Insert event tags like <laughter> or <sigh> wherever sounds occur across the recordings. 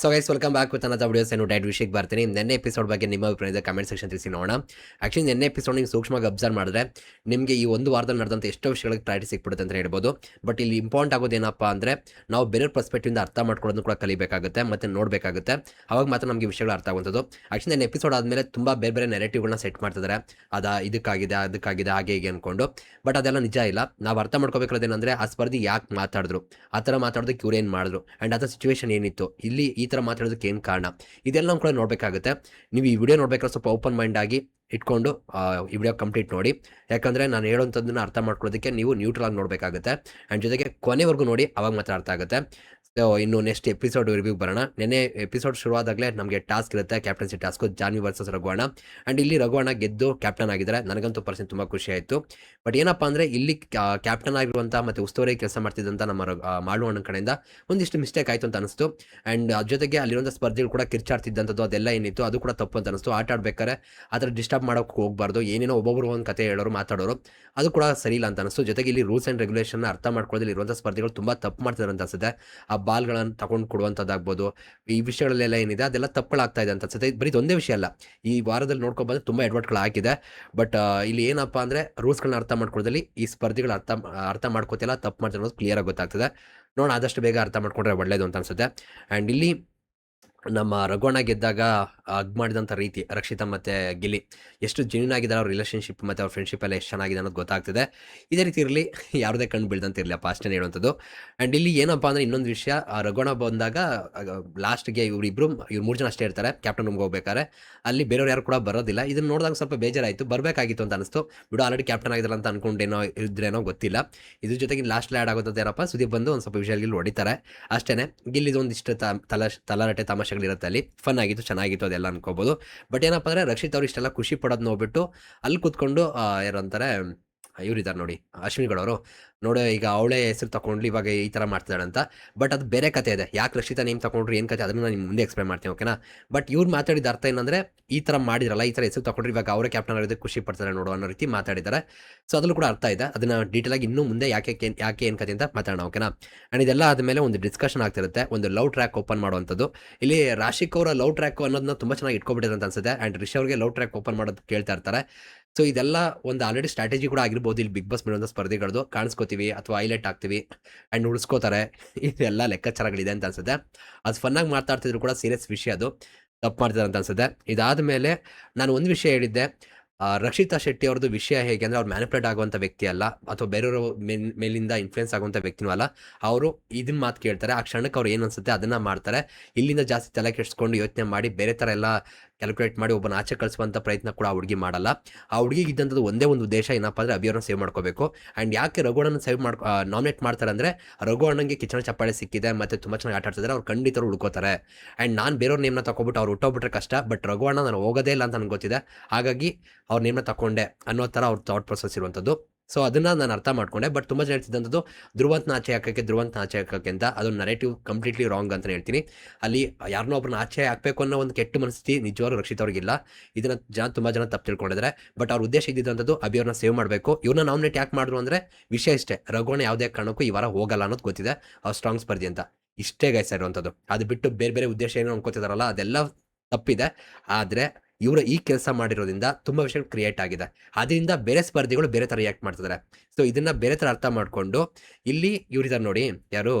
So guys welcome back with ಅನ್ನದ videos ಏನು diet ವಿಷಯಕ್ಕೆ ಬರ್ತೀನಿ. ನೆನ್ನೆ ಎಪಿಸೋಡ್ ಬಗ್ಗೆ ನಿಮ್ಮ ಅಭಿಪ್ರಾಯದ ಕಮೆಂಟ್ ಸೆಕ್ಷನ್ ತಿಳಿಸಿ ನೋಡೋಣ. ಆ್ಯಕ್ಚುಲಿ ನೆನ್ನೆ ಎಪಿಸೋಡ್ ನೀವು ಸೂಕ್ಷ್ಮವಾಗಿ ಅಬ್ಸರ್ವ್ ಮಾಡಿದ್ರೆ ನಿಮಗೆ ಈ ಒಂದು ವಾರದಲ್ಲಿ ನಡೆದಂಥ ಎಷ್ಟೋ ವಿಷಯಗಳಿಗೆ ಕ್ಲಾರಿಟಿ ಸಿಕ್ಬಿಡುತ್ತೆ ಅಂತ ಹೇಳ್ಬೋದು. ಬಟ್ ಇಲ್ಲಿ ಇಂಪಾರ್ಟೆಂಟ್ ಆಗೋದು ಏನಪ್ಪ ಅಂದರೆ ನಾವು ಬೇರೆ ಪರ್ಸ್ಪೆಕ್ಟಿವಿಂದ ಅರ್ಥ ಮಾಡ್ಕೊಳ್ಳೋದನ್ನು ಕೂಡ ಕಲಿಬೇಕಾಗುತ್ತೆ, ಮತ್ತು ನೋಡಬೇಕಾಗುತ್ತೆ. ಅವಾಗ ಮಾತ್ರ ನಮಗೆ ವಿಷಯಗಳು ಅರ್ಥ ಆಗುವಂಥದ್ದು. ಆ್ಯಕ್ಚುಲಿ ನೆನ್ನೆ ಎಪಿಸೋಡ್ ಆದಮೇಲೆ ತುಂಬ ಬೇರೆ ಬೇರೆ ನೆರೆಟಿವ್ಗಳನ್ನ ಸೆಟ್ ಮಾಡ್ತಿದ್ದಾರೆ ಅದ ಇದಕ್ಕಾಗಿದೆ, ಅದಕ್ಕಾಗಿದೆ, ಹಾಗೆ ಹೀಗೆ ಅಂದ್ಕೊಂಡು ಬಟ್ ಅದೆಲ್ಲ ನಿಜ ಇಲ್ಲ. ನಾವು ಅರ್ಥ ಮಾಡ್ಕೋಬೇಕಾದ್ರೆ ಏನಂದರೆ ಆ ಸ್ಪರ್ಧಿ ಯಾಕೆ ಮಾತಾಡಿದ್ರು? ಆ ಥರ ಮಾತಾಡೋದಕ್ಕೆ ಇವ್ರು ಏನು ಮಾಡಿದ್ರು? ಆ್ಯಂಡ್ ಅದರ ಸಿಚುವೇಶನ್ ಏನಿತ್ತು? ಇಲ್ಲಿ ಈ ಥರ ಮಾತಾಡೋದಕ್ಕೆ ಏನು ಕಾರಣ? ಇದೆಲ್ಲ ಕೂಡ ನೋಡಬೇಕಾಗುತ್ತೆ. ನೀವು ಈ ವಿಡಿಯೋ ನೋಡ್ಬೇಕಾದ್ರೆ ಸ್ವಲ್ಪ ಓಪನ್ ಮೈಂಡ್ ಆಗಿ ಇಟ್ಕೊಂಡು ಈ ವಿಡಿಯೋ ಕಂಪ್ಲೀಟ್ ನೋಡಿ. ಯಾಕಂದರೆ ನಾನು ಹೇಳೋಂಥದ್ದನ್ನ ಅರ್ಥ ಮಾಡ್ಕೊಳ್ಳೋದಕ್ಕೆ ನೀವು ನ್ಯೂಟ್ರಲ್ ಆಗಿ ನೋಡಬೇಕಾಗುತ್ತೆ. ಆ್ಯಂಡ್ ಜೊತೆಗೆ ಕೊನೆವರೆಗೂ ನೋಡಿ, ಅವಾಗ ಮಾತ್ರ ಅರ್ಥ ಆಗುತ್ತೆ. ಇನ್ನು ನೆಕ್ಸ್ಟ್ ಎಪಿಸೋಡ್ ರಿವ್ಯೂ ಬರೋಣ. ನೆನ್ನೆ ಎಪಿಸೋಡ್ ಶುರುವಾದಾಗಲೇ ನಮಗೆ ಟಾಸ್ಕ್ ಇರುತ್ತೆ ಕ್ಯಾಪ್ಟನ್ಸಿ ಟಾಸ್ಕು ಜಾನ್ವಿ ವರ್ಸಸ್ ರಘುವಣ ಆ್ಯಂಡ್ ಇಲ್ಲಿ ರಘುವಣ ಗೆದ್ದು ಕ್ಯಾಪ್ಟನ್ ಆಗಿದ್ದಾರೆ. ನನಗಂತೂ ಪರ್ಸೆಂಟ್ ತುಂಬ ಖುಷಿ ಆಯಿತು. ಬಟ್ ಏನಪ್ಪ ಅಂದರೆ, ಇಲ್ಲಿ ಕ್ಯಾಪ್ಟನ್ ಆಗಿರುವಂಥ ಮತ್ತು ಉಸ್ತುವಾರಿ ಕೆಲಸ ಮಾಡ್ತಿದ್ದಂಥ ನಮ್ಮ ಮಾಡುವಣ್ಣ ಕಡೆಯಿಂದ ಒಂದಿಷ್ಟು ಮಿಸ್ಟೇಕ್ ಆಯಿತು ಅಂತ ಅನಿಸ್ತು. ಆ್ಯಂಡ್ ಅದ್ರ ಜೊತೆಗೆ ಅಲ್ಲಿರುವಂಥ ಸ್ಪರ್ಧೆಗಳು ಕೂಡ ಕಿರ್ಚಾಡ್ತಿದ್ದಂಥದ್ದು ಅದೆಲ್ಲ ಏನಿತ್ತು, ಅದು ಕೂಡ ತಪ್ಪು ಅಂತ ಅನಿಸ್ತು. ಆಟ ಆಡ್ಬೇಕಾದ್ರೆ ಆ ಥರ ಡಿಸ್ಟರ್ಬ್ ಮಾಡೋಕೆ ಹೋಗಬಾರ್ದು. ಏನೇನೋ ಒಬ್ಬೊಬ್ಬರು ಒಂದು ಕತೆ ಹೇಳೋರು, ಮಾತಾಡೋರು, ಅದು ಕೂಡ ಸರಿ ಇಲ್ಲ ಅಂತ ಅನಿಸ್ತು. ಜೊತೆಗೆ ಇಲ್ಲಿ ರೂಲ್ಸ್ ಆ್ಯಂಡ್ ರೆಗ್ಯುಲೇಷನ್ ಅರ್ಥ ಮಾಡ್ಕೊಳ್ಳೋದಿಲ್ಲ ಇರುವಂಥ ಸ್ಪರ್ಧೆಗಳು ತುಂಬ ತಪ್ಪು ಮಾಡ್ತಿದ್ದಾರೆ ಅಂತ ಅನ್ಸುತ್ತೆ. ಬಾಲ್ಗಳನ್ನು ತಗೊಂಡು ಕೊಡುವಂಥದ್ದಾಗ್ಬೋದು ಈ ವಿಷಯಗಳಲ್ಲೆಲ್ಲ ಏನಿದೆ, ಅದೆಲ್ಲ ತಪ್ಪುಗಳಾಗ್ತಾ ಇದೆ ಅಂತ ಅನ್ಸುತ್ತೆ. ಬರೀ ಒಂದೇ ವಿಷಯ ಅಲ್ಲ. ಈ ವಾರದಲ್ಲಿ ನೋಡ್ಕೊಬಂದ್ರೆ ತುಂಬ ಎಡ್ವರ್ಟ್ಗಳು ಹಾಕಿದೆ ಬಟ್ ಇಲ್ಲಿ ಏನಪ್ಪ ಅಂದರೆ ರೂಲ್ಸ್ಗಳನ್ನ ಅರ್ಥ ಮಾಡ್ಕೊಳ್ಳೋದಲ್ಲಿ ಈ ಸ್ಪರ್ಧಿಗಳು ಅರ್ಥ ಅರ್ಥ ಮಾಡ್ಕೋತಿಲ್ಲ ತಪ್ಪು ಮಾಡ್ತಾರೆ ಕ್ಲಿಯರ್ ಕ್ಲಿಯರಾಗಿ ಗೊತ್ತಾಗ್ತದೆ. ನೋಡೋಣ, ಆದಷ್ಟು ಬೇಗ ಅರ್ಥ ಮಾಡ್ಕೊಂಡ್ರೆ ಒಳ್ಳೇದು ಅಂತ ಅನ್ಸುತ್ತೆ. ಆ್ಯಂಡ್ ಇಲ್ಲಿ ನಮ್ಮ ರಘುವಣ ಗೆದ್ದಾಗ ಅಗ್ ಮಾಡಿದಂಥ ರೀತಿ, ರಕ್ಷಿತಾ ಮತ್ತು ಗಿಲ್ಲಿ, ಎಷ್ಟು ಜೆನ್ಯೂನ್ ಆಗಿದ್ದಾರೆ ಅವ್ರ ರಿಲೇಷನ್ಶಿಪ್ ಮತ್ತು ಅವ್ರ ಫ್ರೆಂಡ್ಶಿಪ್ ಎಲ್ಲ ಎಷ್ಟು ಚೆನ್ನಾಗಿದೆ ಅನ್ನೋದು ಗೊತ್ತಾಗ್ತಿದೆ. ಇದೇ ರೀತಿ ಇರಲಿ, ಯಾರದೇ ಕಣ್ಣು ಬೀಳ್ದಂತ ಇರಲಿ ಅಷ್ಟೇ ಹೇಳುವಂಥದ್ದು. ಆ್ಯಂಡ್ ಇಲ್ಲಿ ಏನಪ್ಪ ಅಂದರೆ ಇನ್ನೊಂದು ವಿಷಯ, ಆ ರಘುವಣ ಬಂದಾಗ ಲಾಸ್ಟ್ಗೆ ಇವರಿಬ್ಬರು ಇವ್ರು ಮೂರು ಜನ ಅಷ್ಟೇ ಇರ್ತಾರೆ ಕ್ಯಾಪ್ಟನ್ ರೂಮ್ಗೆ ಹೋಗ್ಬೇಕಾದ್ರೆ. ಅಲ್ಲಿ ಬೇರೆಯವ್ರು ಯಾರು ಕೂಡ ಬರೋದಿಲ್ಲ. ಇದನ್ನ ನೋಡಿದಾಗ ಸ್ವಲ್ಪ ಬೇಜಾರಾಯಿತು, ಬರಬೇಕಾಗಿತ್ತು ಅಂತ ಅನಿಸ್ತು. ಬಿಡು ಆಲ್ರೆಡಿ ಕ್ಯಾಪ್ಟನ್ ಆಗಿದ್ರಲ್ಲ ಅಂತ ಅನ್ಕೊಂಡೇನೋ, ಇದ್ರೇನೋ ಗೊತ್ತಿಲ್ಲ. ಇದ್ರ ಜೊತೆಗೆ ಲಾಸ್ಟ್ ಆ್ಯಡ್ ಆಗೋದಂತ ಏನಪ್ಪ, ಸುದೀಪ್ ಬಂದು ಒಂದು ಸ್ವಲ್ಪ ವಿಷಯಗಳು ಹೊಡಿತಾರೆ. ಅಷ್ಟೇ ಗಿಲ್ಲಿದೊಂದಿಷ್ಟು ತಲ ತಲಾರಟೆ ತಮಾಷೆಗಳಿರುತ್ತೆ ಅಲ್ಲಿ. ಫನ್ ಆಗಿತ್ತು, ಚೆನ್ನಾಗಿತ್ತು ಅದೆಲ್ಲ ಅನ್ಕೋಬೋದು. ಬಟ್ ಏನಪ್ಪ ಅಂದರೆ ರಕ್ಷಿತ್ ಅವ್ರು ಇಷ್ಟೆಲ್ಲ ಖುಷಿ ಪಡೋದು ನೋಡ್ಬಿಟ್ಟು ಅಲ್ಲಿ ಕೂತ್ಕೊಂಡು ಏನಂತಾರೆ ಇವರಿದ್ದಾರೆ ನೋಡಿ ಅಶ್ವಿನಿಗಳು ಅವರು ನೋಡು, ಈಗ ಅವಳೇ ಹೆಸರು ತಗೊಂಡ್ಲಿ ಇವಾಗ ಈ ಥರ ಮಾಡ್ತಿದ್ದಾಳೆ ಅಂತ. ಬಟ್ ಅದು ಬೇರೆ ಕತೆ ಇದೆ. ಯಾಕೆ ರಕ್ಷಿತಾ ನೇಮ್ ತಗೊಂಡ್ರಿ ಏನು ಕತೆ ಅದನ್ನು ನಾನು ನಿಮ್ಮ ಮುಂದೆ ಎಕ್ಸ್ಪ್ಲೈನ್ ಮಾಡ್ತೀನಿ ಓಕೆನಾ ಬಟ್ ಇವ್ರು ಮಾತಾಡಿದ ಅರ್ಥ ಏನಂದರೆ, ಈ ಥರ ಮಾಡಿದ್ರಲ್ಲ ಈ ಥರ ಹೆಸರು ತಗೊಂಡ್ರಿ ಇವಾಗ ಅವರೇ ಕ್ಯಾಪ್ಟನ್ ಆಗಿರೋದಕ್ಕೆ ಖುಷಿ ಪಡ್ತಾರೆ ನೋಡು ಅನ್ನೋ ರೀತಿ ಮಾತಾಡಿದ್ದಾರೆ. ಸೊ ಅದ್ರಲ್ಲೂ ಕೂಡ ಅರ್ಥ ಇದೆ. ಅದನ್ನು ಡೀಟೇಲ್ ಆಗಿ ಇನ್ನೂ ಮುಂದೆ ಯಾಕೆ ಯಾಕೆ ಏನು ಕತೆ ಅಂತ ಮಾತಾಡೋಣ ಓಕೆನಾ ಆ್ಯಂಡ್ ಇದೆಲ್ಲ ಆದಮೇಲೆ ಒಂದು ಡಿಸ್ಕಷನ್ ಆಗ್ತಿರುತ್ತೆ, ಒಂದು ಲವ್ ಟ್ರ್ಯಾಕ್ ಓಪನ್ ಮಾಡುವಂಥದ್ದು. ಇಲ್ಲಿ ರಾಶಿಕ್ ಅವರ ಲವ್ ಟ್ರ್ಯಾಕ್ ಅನ್ನೋದನ್ನ ತುಂಬ ಚೆನ್ನಾಗಿ ಇಟ್ಕೊಬಿಟ್ಟಿದೆ ಅಂತ ಅನ್ಸುತ್ತೆ. ಆ್ಯಂಡ್ ರಿಷ್ ಅವ್ರಿಗೆ ಲವ್ ಟ್ರ್ಯಾಕ್ ಓಪನ್ ಮಾಡೋದು ಕೇಳ್ತಾ ಇರ್ತಾರೆ. ಸೊ ಇದೆಲ್ಲ ಒಂದು ಆಲ್ರೆಡಿ ಸ್ಟ್ರಾಟಜಿ ಕೂಡ ಆಗಿರ್ಬೋದು. ಇಲ್ಲಿ ಬಿಗ್ ಬಾಸ್ ಮೇಲೊಂದು ಸ್ಪರ್ಧೆಗಳದ್ದು. ಕಾಣಿಸ್ಕೋತೀವಿ ಅಥವಾ ಹೈಲೈಟ್ ಆಗ್ತೀವಿ ಆ್ಯಂಡ್ ಉಳಿಸ್ಕೋತಾರೆ. ಇದೆಲ್ಲ ಲೆಕ್ಕಾಚಾರಗಳಿದೆ ಅಂತ ಅನ್ಸುತ್ತೆ. ಅದು ಫನ್ನಾಗಿ ಮಾತಾಡ್ತಿದ್ರು ಕೂಡ ಸೀರಿಯಸ್ ವಿಷಯ ಅದು. ತಪ್ಪು ಮಾಡ್ತಾರೆ ಅಂತ ಅನ್ಸುತ್ತೆ. ಇದಾದ ಮೇಲೆ ನಾನು ಒಂದು ವಿಷಯ ಹೇಳಿದ್ದೆ. ರಕ್ಷಿತಾ ಶೆಟ್ಟಿ ಅವ್ರದ್ದು ವಿಷಯ ಹೇಗೆ ಅಂದರೆ ಅವ್ರು ಮ್ಯಾನಿಪುಲೇಟ್ ಆಗುವಂಥ ವ್ಯಕ್ತಿ ಅಲ್ಲ ಅಥವಾ ಬೇರೆಯವರು ಮೇಲಿಂದ ಇನ್ಫ್ಲುಯೆನ್ಸ್ ಆಗುವಂಥ ವ್ಯಕ್ತಿನೂ ಅಲ್ಲ. ಅವರು ಇದನ್ನ ಮಾತು ಕೇಳ್ತಾರೆ. ಆ ಕ್ಷಣಕ್ಕೆ ಅವ್ರು ಏನು ಅನ್ಸುತ್ತೆ ಅದನ್ನು ಮಾಡ್ತಾರೆ. ಇಲ್ಲಿಂದ ಜಾಸ್ತಿ ತಲೆ ಕೆಡಿಸ್ಕೊಂಡು ಯೋಚನೆ ಮಾಡಿ ಬೇರೆ ಥರ ಎಲ್ಲ ಕ್ಯಾಲ್ಕುಲೇಟ್ ಮಾಡಿ ಒಬ್ಬನ ಆಚೆ ಕಳಿಸುವಂಥ ಪ್ರಯತ್ನ ಕೂಡ ಆ ಹುಡುಗಿ ಮಾಡಲ್ಲ. ಆ ಹುಡುಗಿಗೆ ಇದ್ದಂಥದ್ದು ಒಂದೇ ಒಂದು ಉದ್ದೇಶ ಏನಪ್ಪ ಅಂದರೆ ಅಭಿಯವ್ರನ್ನ ಸೇವ್ ಮಾಡ್ಕೋಬೇಕು. ಆ್ಯಂಡ್ ಯಾಕೆ ರಘುವಣ್ಣನ ಸೇವ್ ಮಾಡ್ಕೊ ನಾಮಿನೇಟ್ ಮಾಡ್ತಾರೆ ಅಂದರೆ ರಘು ಅಣ್ಣಂಗೆ ಕಿಚನ ಚಪ್ಪಾಳೆ ಸಿಕ್ಕಿದೆ ಮತ್ತು ತುಂಬ ಚೆನ್ನಾಗಿ ಆಟ ಆಡ್ತಿದ್ದಾರೆ ಅವ್ರು ಖಂಡಿತರು ಹುಡ್ಕೋತಾರೆ. ಆ್ಯಂಡ್ ನಾನು ಬೇರೆಯವ್ರ ನೇಮ್ನ ತಗೊಬಿಟ್ಟು ಅವ್ರು ಹುಟ್ಟೋಗ್ಬಿಟ್ರೆ ಕಷ್ಟ ಬಟ್ ರಘು ಅಣ್ಣ ನಾನು ಹೋಗೋದೇ ಇಲ್ಲ ಅಂತ ನನಗೆ ಗೊತ್ತಿದೆ. ಹಾಗಾಗಿ ಅವ್ರ ನೇಮ್ನ ತಗೊಂಡೆ ಅನ್ನೋ ಥರ ಅವ್ರ ಥಾಟ್ ಪ್ರೊಸೆಸ್ ಇರುವಂಥದ್ದು. ಸೊ ಅದನ್ನು ನಾನು ಅರ್ಥ ಮಾಡ್ಕೊಂಡೆ. ಬಟ್ ತುಂಬ ಜನ ಹೇಳ್ತಿದ್ದಂಥದ್ದು ಧ್ರುವಂತನ ಆಚೆ ಹಾಕೋಕ್ಕೆ ಧ್ರುವಂತ ಆಚೆ ಹಾಕೋಕ್ಕೆ ಅಂತ. ಅದು ನರೇಟಿವ್ ಕಂಪ್ಲೀಟ್ಲಿ ರಾಂಗ್ ಅಂತ ಹೇಳ್ತೀನಿ. ಅಲ್ಲಿ ಯಾರನ್ನೋ ಒಬ್ಬರನ್ನ ಆಚೆ ಹಾಕಬೇಕು ಅನ್ನೋ ಒಂದು ಕೆಟ್ಟ ಮನಸ್ಥಿತಿ ನಿಜವಾಗ್ಲೂ ರಕ್ಷಿತ ಅವ್ರಿಗಿಲ್ಲ ಇದನ್ನ ಜನ ತುಂಬ ಜನ ತಪ್ಪು ತಿಳ್ಕೊಂಡಿದ್ದಾರೆ ಬಟ್ ಅವ್ರ ಉದ್ದೇಶ ಇದ್ದಿದ್ದಂಥದ್ದು ಅಭಿಯವ್ರನ್ನ ಸೇವ್ ಮಾಡಬೇಕು. ಇವ್ರನ್ನ ನಾಮಿನೇಟ್ ಯಾಕೆ ಮಾಡಿದ್ರು ಅಂದರೆ ವಿಷಯ ಇಷ್ಟೇ. ರಘುವಣ ಯಾವುದೇ ಕಾರಣಕ್ಕೂ ಈ ವಾರ ಹೋಗಲ್ಲ ಅನ್ನೋದು ಗೊತ್ತಿದೆ. ಅವ್ರು ಸ್ಟ್ರಾಂಗ್ ಸ್ಪರ್ಧಿ ಅಂತ. ಇಷ್ಟೇ ಗೈಸ್ ಇರುವಂಥದ್ದು. ಅದು ಬಿಟ್ಟು ಬೇರೆ ಬೇರೆ ಉದ್ದೇಶ ಏನೋ ಅನ್ಕೋತಿದಾರಲ್ಲ, ಅದೆಲ್ಲ ತಪ್ಪಿದೆ. ಆದರೆ ಇವರು ಈ ಕೆಲಸ ಮಾಡಿರೋದ್ರಿಂದ ತುಂಬ ವಿಷಯಗಳು ಕ್ರಿಯೇಟ್ ಆಗಿದೆ. ಅದರಿಂದ ಬೇರೆ ಸ್ಪರ್ಧಿಗಳು ಬೇರೆ ಥರ ರಿಯಾಕ್ಟ್ ಮಾಡ್ತಿದ್ದಾರೆ ಸೊ ಇದನ್ನ ಬೇರೆ ಥರ ಅರ್ಥ ಮಾಡಿಕೊಂಡು ಇಲ್ಲಿ ಇವ್ರಿದ್ದಾರೆ ನೋಡಿ, ಯಾರು?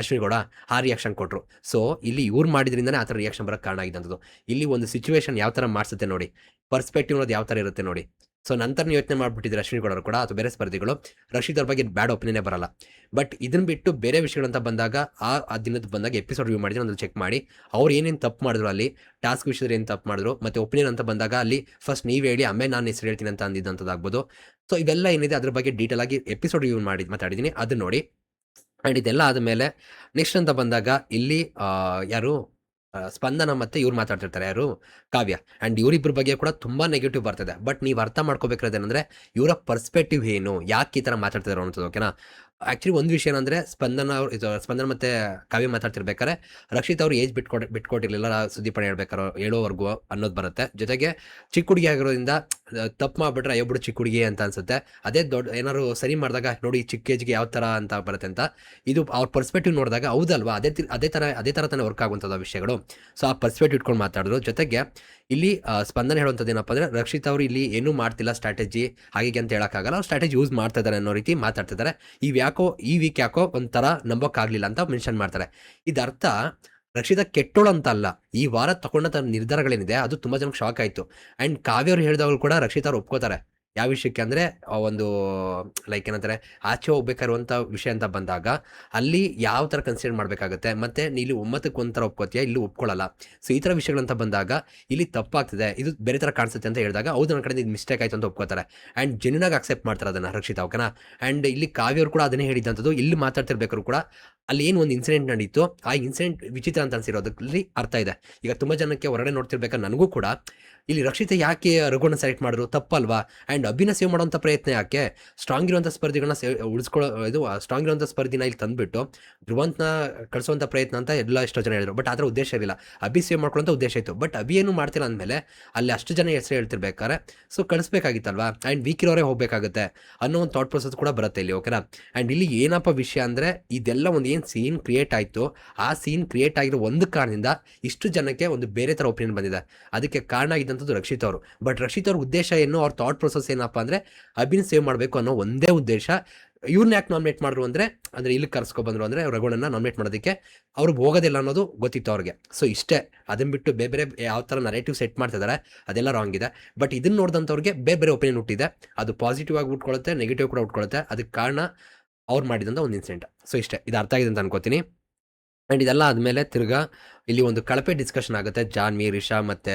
ಅಶ್ವಿನಿ ಗೌಡ, ಆ ರಿಯಾಕ್ಷನ್ ಕೊಟ್ಟರು ಸೊ ಇಲ್ಲಿ ಇವ್ರು ಮಾಡಿದ್ರಿಂದನೇ ಆ ಥರ ರಿಯಾಕ್ಷನ್ ಬರೋಕ್ಕೆ ಕಾರಣ ಆಗಿದ್ದಂಥದ್ದು ಇಲ್ಲಿ ಒಂದು ಸಿಚುವೇಶನ್ ಯಾವ ಥರ ಮಾಡಿಸುತ್ತೆ ನೋಡಿ? ಪರ್ಸ್ಪೆಕ್ಟಿವ್ ಅನ್ನೋದು ಯಾವ ಥರ ಇರುತ್ತೆ ನೋಡಿ? ಸೊ ನಂತರ ಯೋಚನೆ ಮಾಡಿಬಿಟ್ಟಿದ್ರೆ ಅಶ್ವಿನಿ ಗೌಡರು ಕೂಡ ಅಥವಾ ಬೇರೆ ಸ್ಪರ್ಧಿಗಳು, ರಶ್ಮಿದ್ ಅವ್ರ ಬಗ್ಗೆ ಬ್ಯಾಡ್ ಒಪಿನಿಯನೇ ಬರಲ್ಲ. ಬಟ್ ಇದನ್ನ ಬಿಟ್ಟು ಬೇರೆ ವಿಷಯಗಳಂತ ಬಂದಾಗ, ಆ ಆ ದಿನದ ಬಂದಾಗ ಎಪಿಸೋಡ್ ವ್ಯೂ ಮಾಡಿದ್ರೆ ಒಂದು ಚೆಕ್ ಮಾಡಿ. ಅವ್ರು ಏನೇನು ತಪ್ಪು ಮಾಡಿದ್ರು ಅಲ್ಲಿ, ಟಾಸ್ಕ್ ವಿಷಯದಲ್ಲಿ ಏನು ತಪ್ಪು ಮಾಡಿದ್ರು, ಮತ್ತು ಒಪಿನಿಯನ್ ಅಂತ ಬಂದಾಗ ಅಲ್ಲಿ ಫಸ್ಟ್ ನೀವು ಹೇಳಿ, ಆಮೇಲೆ ನಾನು ಹೆಸರು ಹೇಳ್ತೀನಿ ಅಂತ ಅಂದಿದ್ದಂಥದ್ದಾಗ್ಬೋದು ಸೊ ಇವೆಲ್ಲ ಏನಿದೆ ಅದ್ರ ಬಗ್ಗೆ ಡೀಟೇಲ್ ಆಗಿ ಎಪಿಸೋಡ್ ವ್ಯೂ ಮಾಡಿ ಮಾತಾಡಿದ್ದೀನಿ ಅದನ್ನ ನೋಡಿ. ಆ್ಯಂಡ್ ಇದೆಲ್ಲ ಆದಮೇಲೆ ನೆಕ್ಸ್ಟ್ ಅಂತ ಬಂದಾಗ ಇಲ್ಲಿ ಯಾರು? ಸ್ಪಂದನ ಮತ್ತು ಇವ್ರು ಮಾತಾಡ್ತಿರ್ತಾರೆ, ಯಾರು? ಕಾವ್ಯ. ಆ್ಯಂಡ್ ಇವರಿಬ್ಬರ ಬಗ್ಗೆ ಕೂಡ ತುಂಬ ನೆಗೆಟಿವ್ ಬರ್ತದೆ. ಬಟ್ ನೀವು ಅರ್ಥ ಏನಂದರೆ ಇವರ ಪರ್ಸ್ಪೆಕ್ಟಿವ್ ಏನು? ಯಾಕೆ ಈ ಥರ ಮಾತಾಡ್ತಿದ್ದಾರೆ ಅನ್ನೋದು ಓಕೆನಾ ಆ್ಯಕ್ಚುಲಿ ಒಂದು ವಿಷಯ ಏನಂದರೆ, ಸ್ಪಂದನ ಅವ್ರು, ಇದು ಸ್ಪಂದನ ಮತ್ತೆ ಕಾವ್ಯ ಮಾತಾಡ್ತಿರ್ಬೇಕಾದ್ರೆ, ರಕ್ಷಿತ್ ಅವರು ಏಜ್ ಬಿಟ್ಕೊಟ್ ಬಿಟ್ಕೊಟ್ಟಿರ್ಲಿಲ್ಲ, ಸುದೀಪಣ್ಣ ಹೇಳ್ಬೇಕಾರೆ, ಹೇಳೋವರೆಗೂ ಅನ್ನೋದು ಬರುತ್ತೆ. ಜೊತೆಗೆ ಚಿಕ್ಕ ಹುಡುಗಿ ಆಗಿರೋದ್ರಿಂದ ತಪ್ಪು ಮಾಡಿಬಿಟ್ರೆ ಬಿಡು ಚಿಕ್ಕ ಹುಡುಗಿ ಅಂತ ಅನ್ಸುತ್ತೆ. ಅದೇ ದೊಡ್ಡ ಏನಾದ್ರು ಸರಿ ಮಾಡಿದಾಗ ನೋಡಿ ಚಿಕ್ಕ ಏಜ್ಗೆ ಯಾವ ಥರ ಅಂತ ಬರುತ್ತೆ ಅಂತ. ಇದು ಅವ್ರ ಪರ್ಸ್ಪೆಕ್ಟಿವ್ ನೋಡಿದಾಗ ಹೌದಲ್ವಾ? ಅದೇ ಅದೇ ಥರ ಅದೇ ಥರ ತಾನೇ ವರ್ಕ್ ಆಗುವಂಥದ್ದು ವಿಷಯಗಳು. ಸೊ ಆ ಪರ್ಸ್ಪೆಕ್ಟಿವ್ ಇಟ್ಕೊಂಡು ಮಾತಾಡಿದ್ರು. ಜೊತೆಗೆ ಇಲ್ಲಿ ಸ್ಪಂದನೆ ಹೇಳುವಂಥದ್ದು ಏನಪ್ಪ ಅಂದರೆ ರಕ್ಷಿತ್ ಅವರು ಇಲ್ಲಿ ಏನೂ ಮಾಡ್ತಿಲ್ಲ ಸ್ಟ್ರಾಟಜಿ ಹಾಗೆ ಅಂತ ಹೇಳೋಕ್ಕಾಗಲ್ಲ. ಅವ್ರು ಸ್ಟ್ರಾಟಜಿ ಯೂಸ್ ಮಾಡ್ತಾ ಇದ್ದಾರೆ ಅನ್ನೋ ರೀತಿ ಮಾತಾಡ್ತಿದ್ದಾರೆ. ಈ ಯಾಕೋ, ಈ ವೀಕ್ ಯಾಕೋ ಒಂಥರ ನಂಬೋಕ್ಕಾಗಲಿಲ್ಲ ಅಂತ ಮೆನ್ಷನ್ ಮಾಡ್ತಾರೆ. ಇದರ್ಥ ರಕ್ಷಿತ ಕೆಟ್ಟೋಳು ಅಂತ ಅಲ್ಲ ಈ ವಾರ ತಗೊಂಡಂಥ ನಿರ್ಧಾರಗಳೇನಿದೆ, ಅದು ತುಂಬ ಜನಕ್ಕೆ ಶಾಕ್ ಆಯಿತು. ಆ್ಯಂಡ್ ಕಾವ್ಯ ಅವ್ರು ಹೇಳಿದವರು ಕೂಡ ರಕ್ಷಿತ ಅವ್ರು ಒಪ್ಕೋತಾರೆ. ಯಾವ ವಿಷಯಕ್ಕೆ ಅಂದರೆ ಒಂದು ಲೈಕ್ ಏನಂತಾರೆ, ಆಚೆ ಹೋಗ್ಬೇಕಾಗಿರುವಂಥ ವಿಷಯ ಅಂತ ಬಂದಾಗ, ಅಲ್ಲಿ ಯಾವ ಥರ ಕನ್ಸಿಡರ್ ಮಾಡಬೇಕಾಗುತ್ತೆ, ಮತ್ತು ನೀಲಿ ಒಮ್ಮತಕ್ಕೆ ಒಂಥರ ಒಪ್ಕೋತೀಯ, ಇಲ್ಲಿ ಒಪ್ಕೊಳ್ಳಲ್ಲ. ಸೊ ಈ ಥರ ವಿಷಯಗಳಂತ ಬಂದಾಗ, ಇಲ್ಲಿ ತಪ್ಪಾಗ್ತಿದೆ. ಇದು ಬೇರೆ ಥರ ಕಾಣಿಸುತ್ತೆ ಅಂತ ಹೇಳಿದಾಗ, ಹೌದು, ನನ್ನ ಕಡೆ ಇದು ಮಿಸ್ಟೇಕ್ ಆಯಿತು ಅಂತ ಒಪ್ಕೋತಾರೆ. ಆ್ಯಂಡ್ ಜೆನ್ಯೂನಾಗಿ ಅಕ್ಸೆಪ್ಟ್ ಮಾಡ್ತಾರೆ ಅದನ್ನು ರಕ್ಷಿತ ಓಕೆನಾ ಆ್ಯಂಡ್ ಇಲ್ಲಿ ಕಾವ್ಯವ್ರು ಕೂಡ ಅದನ್ನೇ ಹೇಳಿದಂಥದ್ದು ಇಲ್ಲಿ ಮಾತಾಡ್ತಿರ್ಬೇಕಾದ್ರು ಕೂಡ ಅಲ್ಲಿ ಏನು ಒಂದು ಇನ್ಸಿಡೆಂಟ್ ನಡೀತು, ಆ ಇನ್ಸಿಡೆಂಟ್ ವಿಚಿತ್ರ ಅಂತ ಅನ್ಸಿರೋದಕ್ಕೆ ಅರ್ಥ ಇದೆ. ಈಗ ತುಂಬ ಜನಕ್ಕೆ ಹೊರಗಡೆ ನೋಡ್ತಿರ್ಬೇಕಾದ್ರೆ ನನಗೂ ಕೂಡ ಇಲ್ಲಿ ರಕ್ಷಿತ ಯಾಕೆ ರಘುನ ಸೆಲೆಕ್ಟ್ ಮಾಡಿದ್ರು? ತಪ್ಪಲ್ವಾ? ಆ್ಯಂಡ್ ಅಭಿನ ಸೇವ್ ಮಾಡೋಂಥ ಪ್ರಯತ್ನ ಯಾಕೆ? ಸ್ಟ್ರಾಂಗ್ ಇರುವಂಥ ಸ್ಪರ್ಧಿಗಳನ್ನ ಸೇವ್ ಉಳಿಸ್ಕೊಳ್ಳೋ ಇದು ಸ್ಟ್ರಾಂಗ್ ಇರುವಂಥ ಸ್ಪರ್ಧಿನ ಇಲ್ಲಿ ತಂದುಬಿಟ್ಟು ಧ್ರುವಂತನ ಕಳಿಸುವಂಥ ಪ್ರಯತ್ನ ಅಂತ ಎಲ್ಲ ಎಷ್ಟೋ ಜನ ಹೇಳಿದ್ರು. ಬಟ್ ಅದರ ಉದ್ದೇಶ ಇರಲಿಲ್ಲ. ಅಭಿ ಸೇವ್ ಮಾಡ್ಕೊಳ್ಳೋಂಥ ಉದ್ದೇಶ ಇತ್ತು. ಬಟ್ ಅಭಿ ಏನು ಮಾಡ್ತಿಲ್ಲ ಅಂದಮೇಲೆ ಅಲ್ಲಿ ಅಷ್ಟು ಜನ ಹೆಸರು ಹೇಳ್ತಿರ್ಬೇಕಾರೆ ಸೊ ಕಳಿಸ್ಬೇಕಾಗಿತ್ತಲ್ವಾ? ಆ್ಯಂಡ್ ವೀಕ್ ಇರೋರೇ ಹೋಗಬೇಕಾಗುತ್ತೆ ಅನ್ನೋ ಒಂದು ಥಾಟ್ ಪ್ರೊಸೆಸ್ ಕೂಡ ಬರುತ್ತೆ ಇಲ್ಲಿ ಓಕೆನಾ ಆ್ಯಂಡ್ ಇಲ್ಲಿ ಏನಪ್ಪ ವಿಷಯ ಅಂದರೆ ಇದೆಲ್ಲ ಒಂದು ಏನು ಸೀನ್ ಕ್ರಿಯೇಟ್ ಆಯಿತು? ಆ ಸೀನ್ ಕ್ರಿಯೇಟ್ ಆಗಿರೋ ಒಂದು ಕಾರಣದಿಂದ ಇಷ್ಟು ಜನಕ್ಕೆ ಒಂದು ಬೇರೆ ಥರ ಒಪಿನಿಯನ್ ಬಂದಿದೆ. ಅದಕ್ಕೆ ಕಾರಣ ಆಗಿದ್ದಂಥದ್ದು ರಕ್ಷಿತ್ ಅವರು. ಬಟ್ ರಕ್ಷಿತ್ ಅವ್ರ ಉದ್ದೇಶ ಏನು, ಅವ್ರ ಥಾಟ್ ಪ್ರೊಸೆಸ್ ಏನಪ್ಪ ಅಂದರೆ, ಅಭಿನ್ ಸೇವ್ ಮಾಡಬೇಕು ಅನ್ನೋ ಒಂದೇ ಉದ್ದೇಶ. ಇವ್ರನ್ನ ಯಾಕೆ ನಾಮಿನೇಟ್ ಮಾಡಿದ್ರು ಅಂದರೆ ಅಂದರೆ ಇಲ್ಲಿ ಕರ್ಸ್ಕೊಬಂದ್ರು ಅಂದರೆ ರಘುಣನ್ನ ನಾಮಿನೇಟ್ ಮಾಡೋದಕ್ಕೆ ಅವ್ರಿಗೆ ಹೋಗೋದಿಲ್ಲ ಅನ್ನೋದು ಗೊತ್ತಿತ್ತು ಅವ್ರಿಗೆ. ಸೊ ಇಷ್ಟೇ. ಅದನ್ನು ಬಿಟ್ಟು ಬೇರೆ ಬೇರೆ ಯಾವ ಥರ ನರೇಟಿವ್ ಸೆಟ್ ಮಾಡ್ತಿದ್ದಾರೆ ಅದೆಲ್ಲ ರಾಂಗ್ ಇದೆ. ಬಟ್ ಇದನ್ನ ನೋಡಿದಂಥವ್ರಿಗೆ ಬೇರೆ ಬೇರೆ ಒಪಿನಿಯನ್ ಹುಟ್ಟಿದೆ. ಅದು ಪಾಸಿಟಿವ್ ಆಗಿ ಉಟ್ಕೊಳ್ಳುತ್ತೆ ನೆಗೆಟಿವ್ ಕೂಡ ಉಟ್ಕೊಳ್ಳುತ್ತೆ ಅದಕ್ಕೆ ಕಾರಣ ಅವ್ರು ಮಾಡಿದಂಥ ಒಂದು ಇನ್ಸಿಡೆಂಟ್ ಸೊ ಇಷ್ಟೇ. ಇದು ಅರ್ಥ ಆಗಿದೆ ಅಂತ ಅನ್ಕೋತೀನಿ. ಆ್ಯಂಡ್ ಇದೆಲ್ಲ ಆದಮೇಲೆ ತಿರ್ಗಾ ಇಲ್ಲಿ ಒಂದು ಕಳಪೆ ಡಿಸ್ಕಷನ್ ಆಗುತ್ತೆ. ಜಾನ್ವಿ, ರಿಷಾ ಮತ್ತು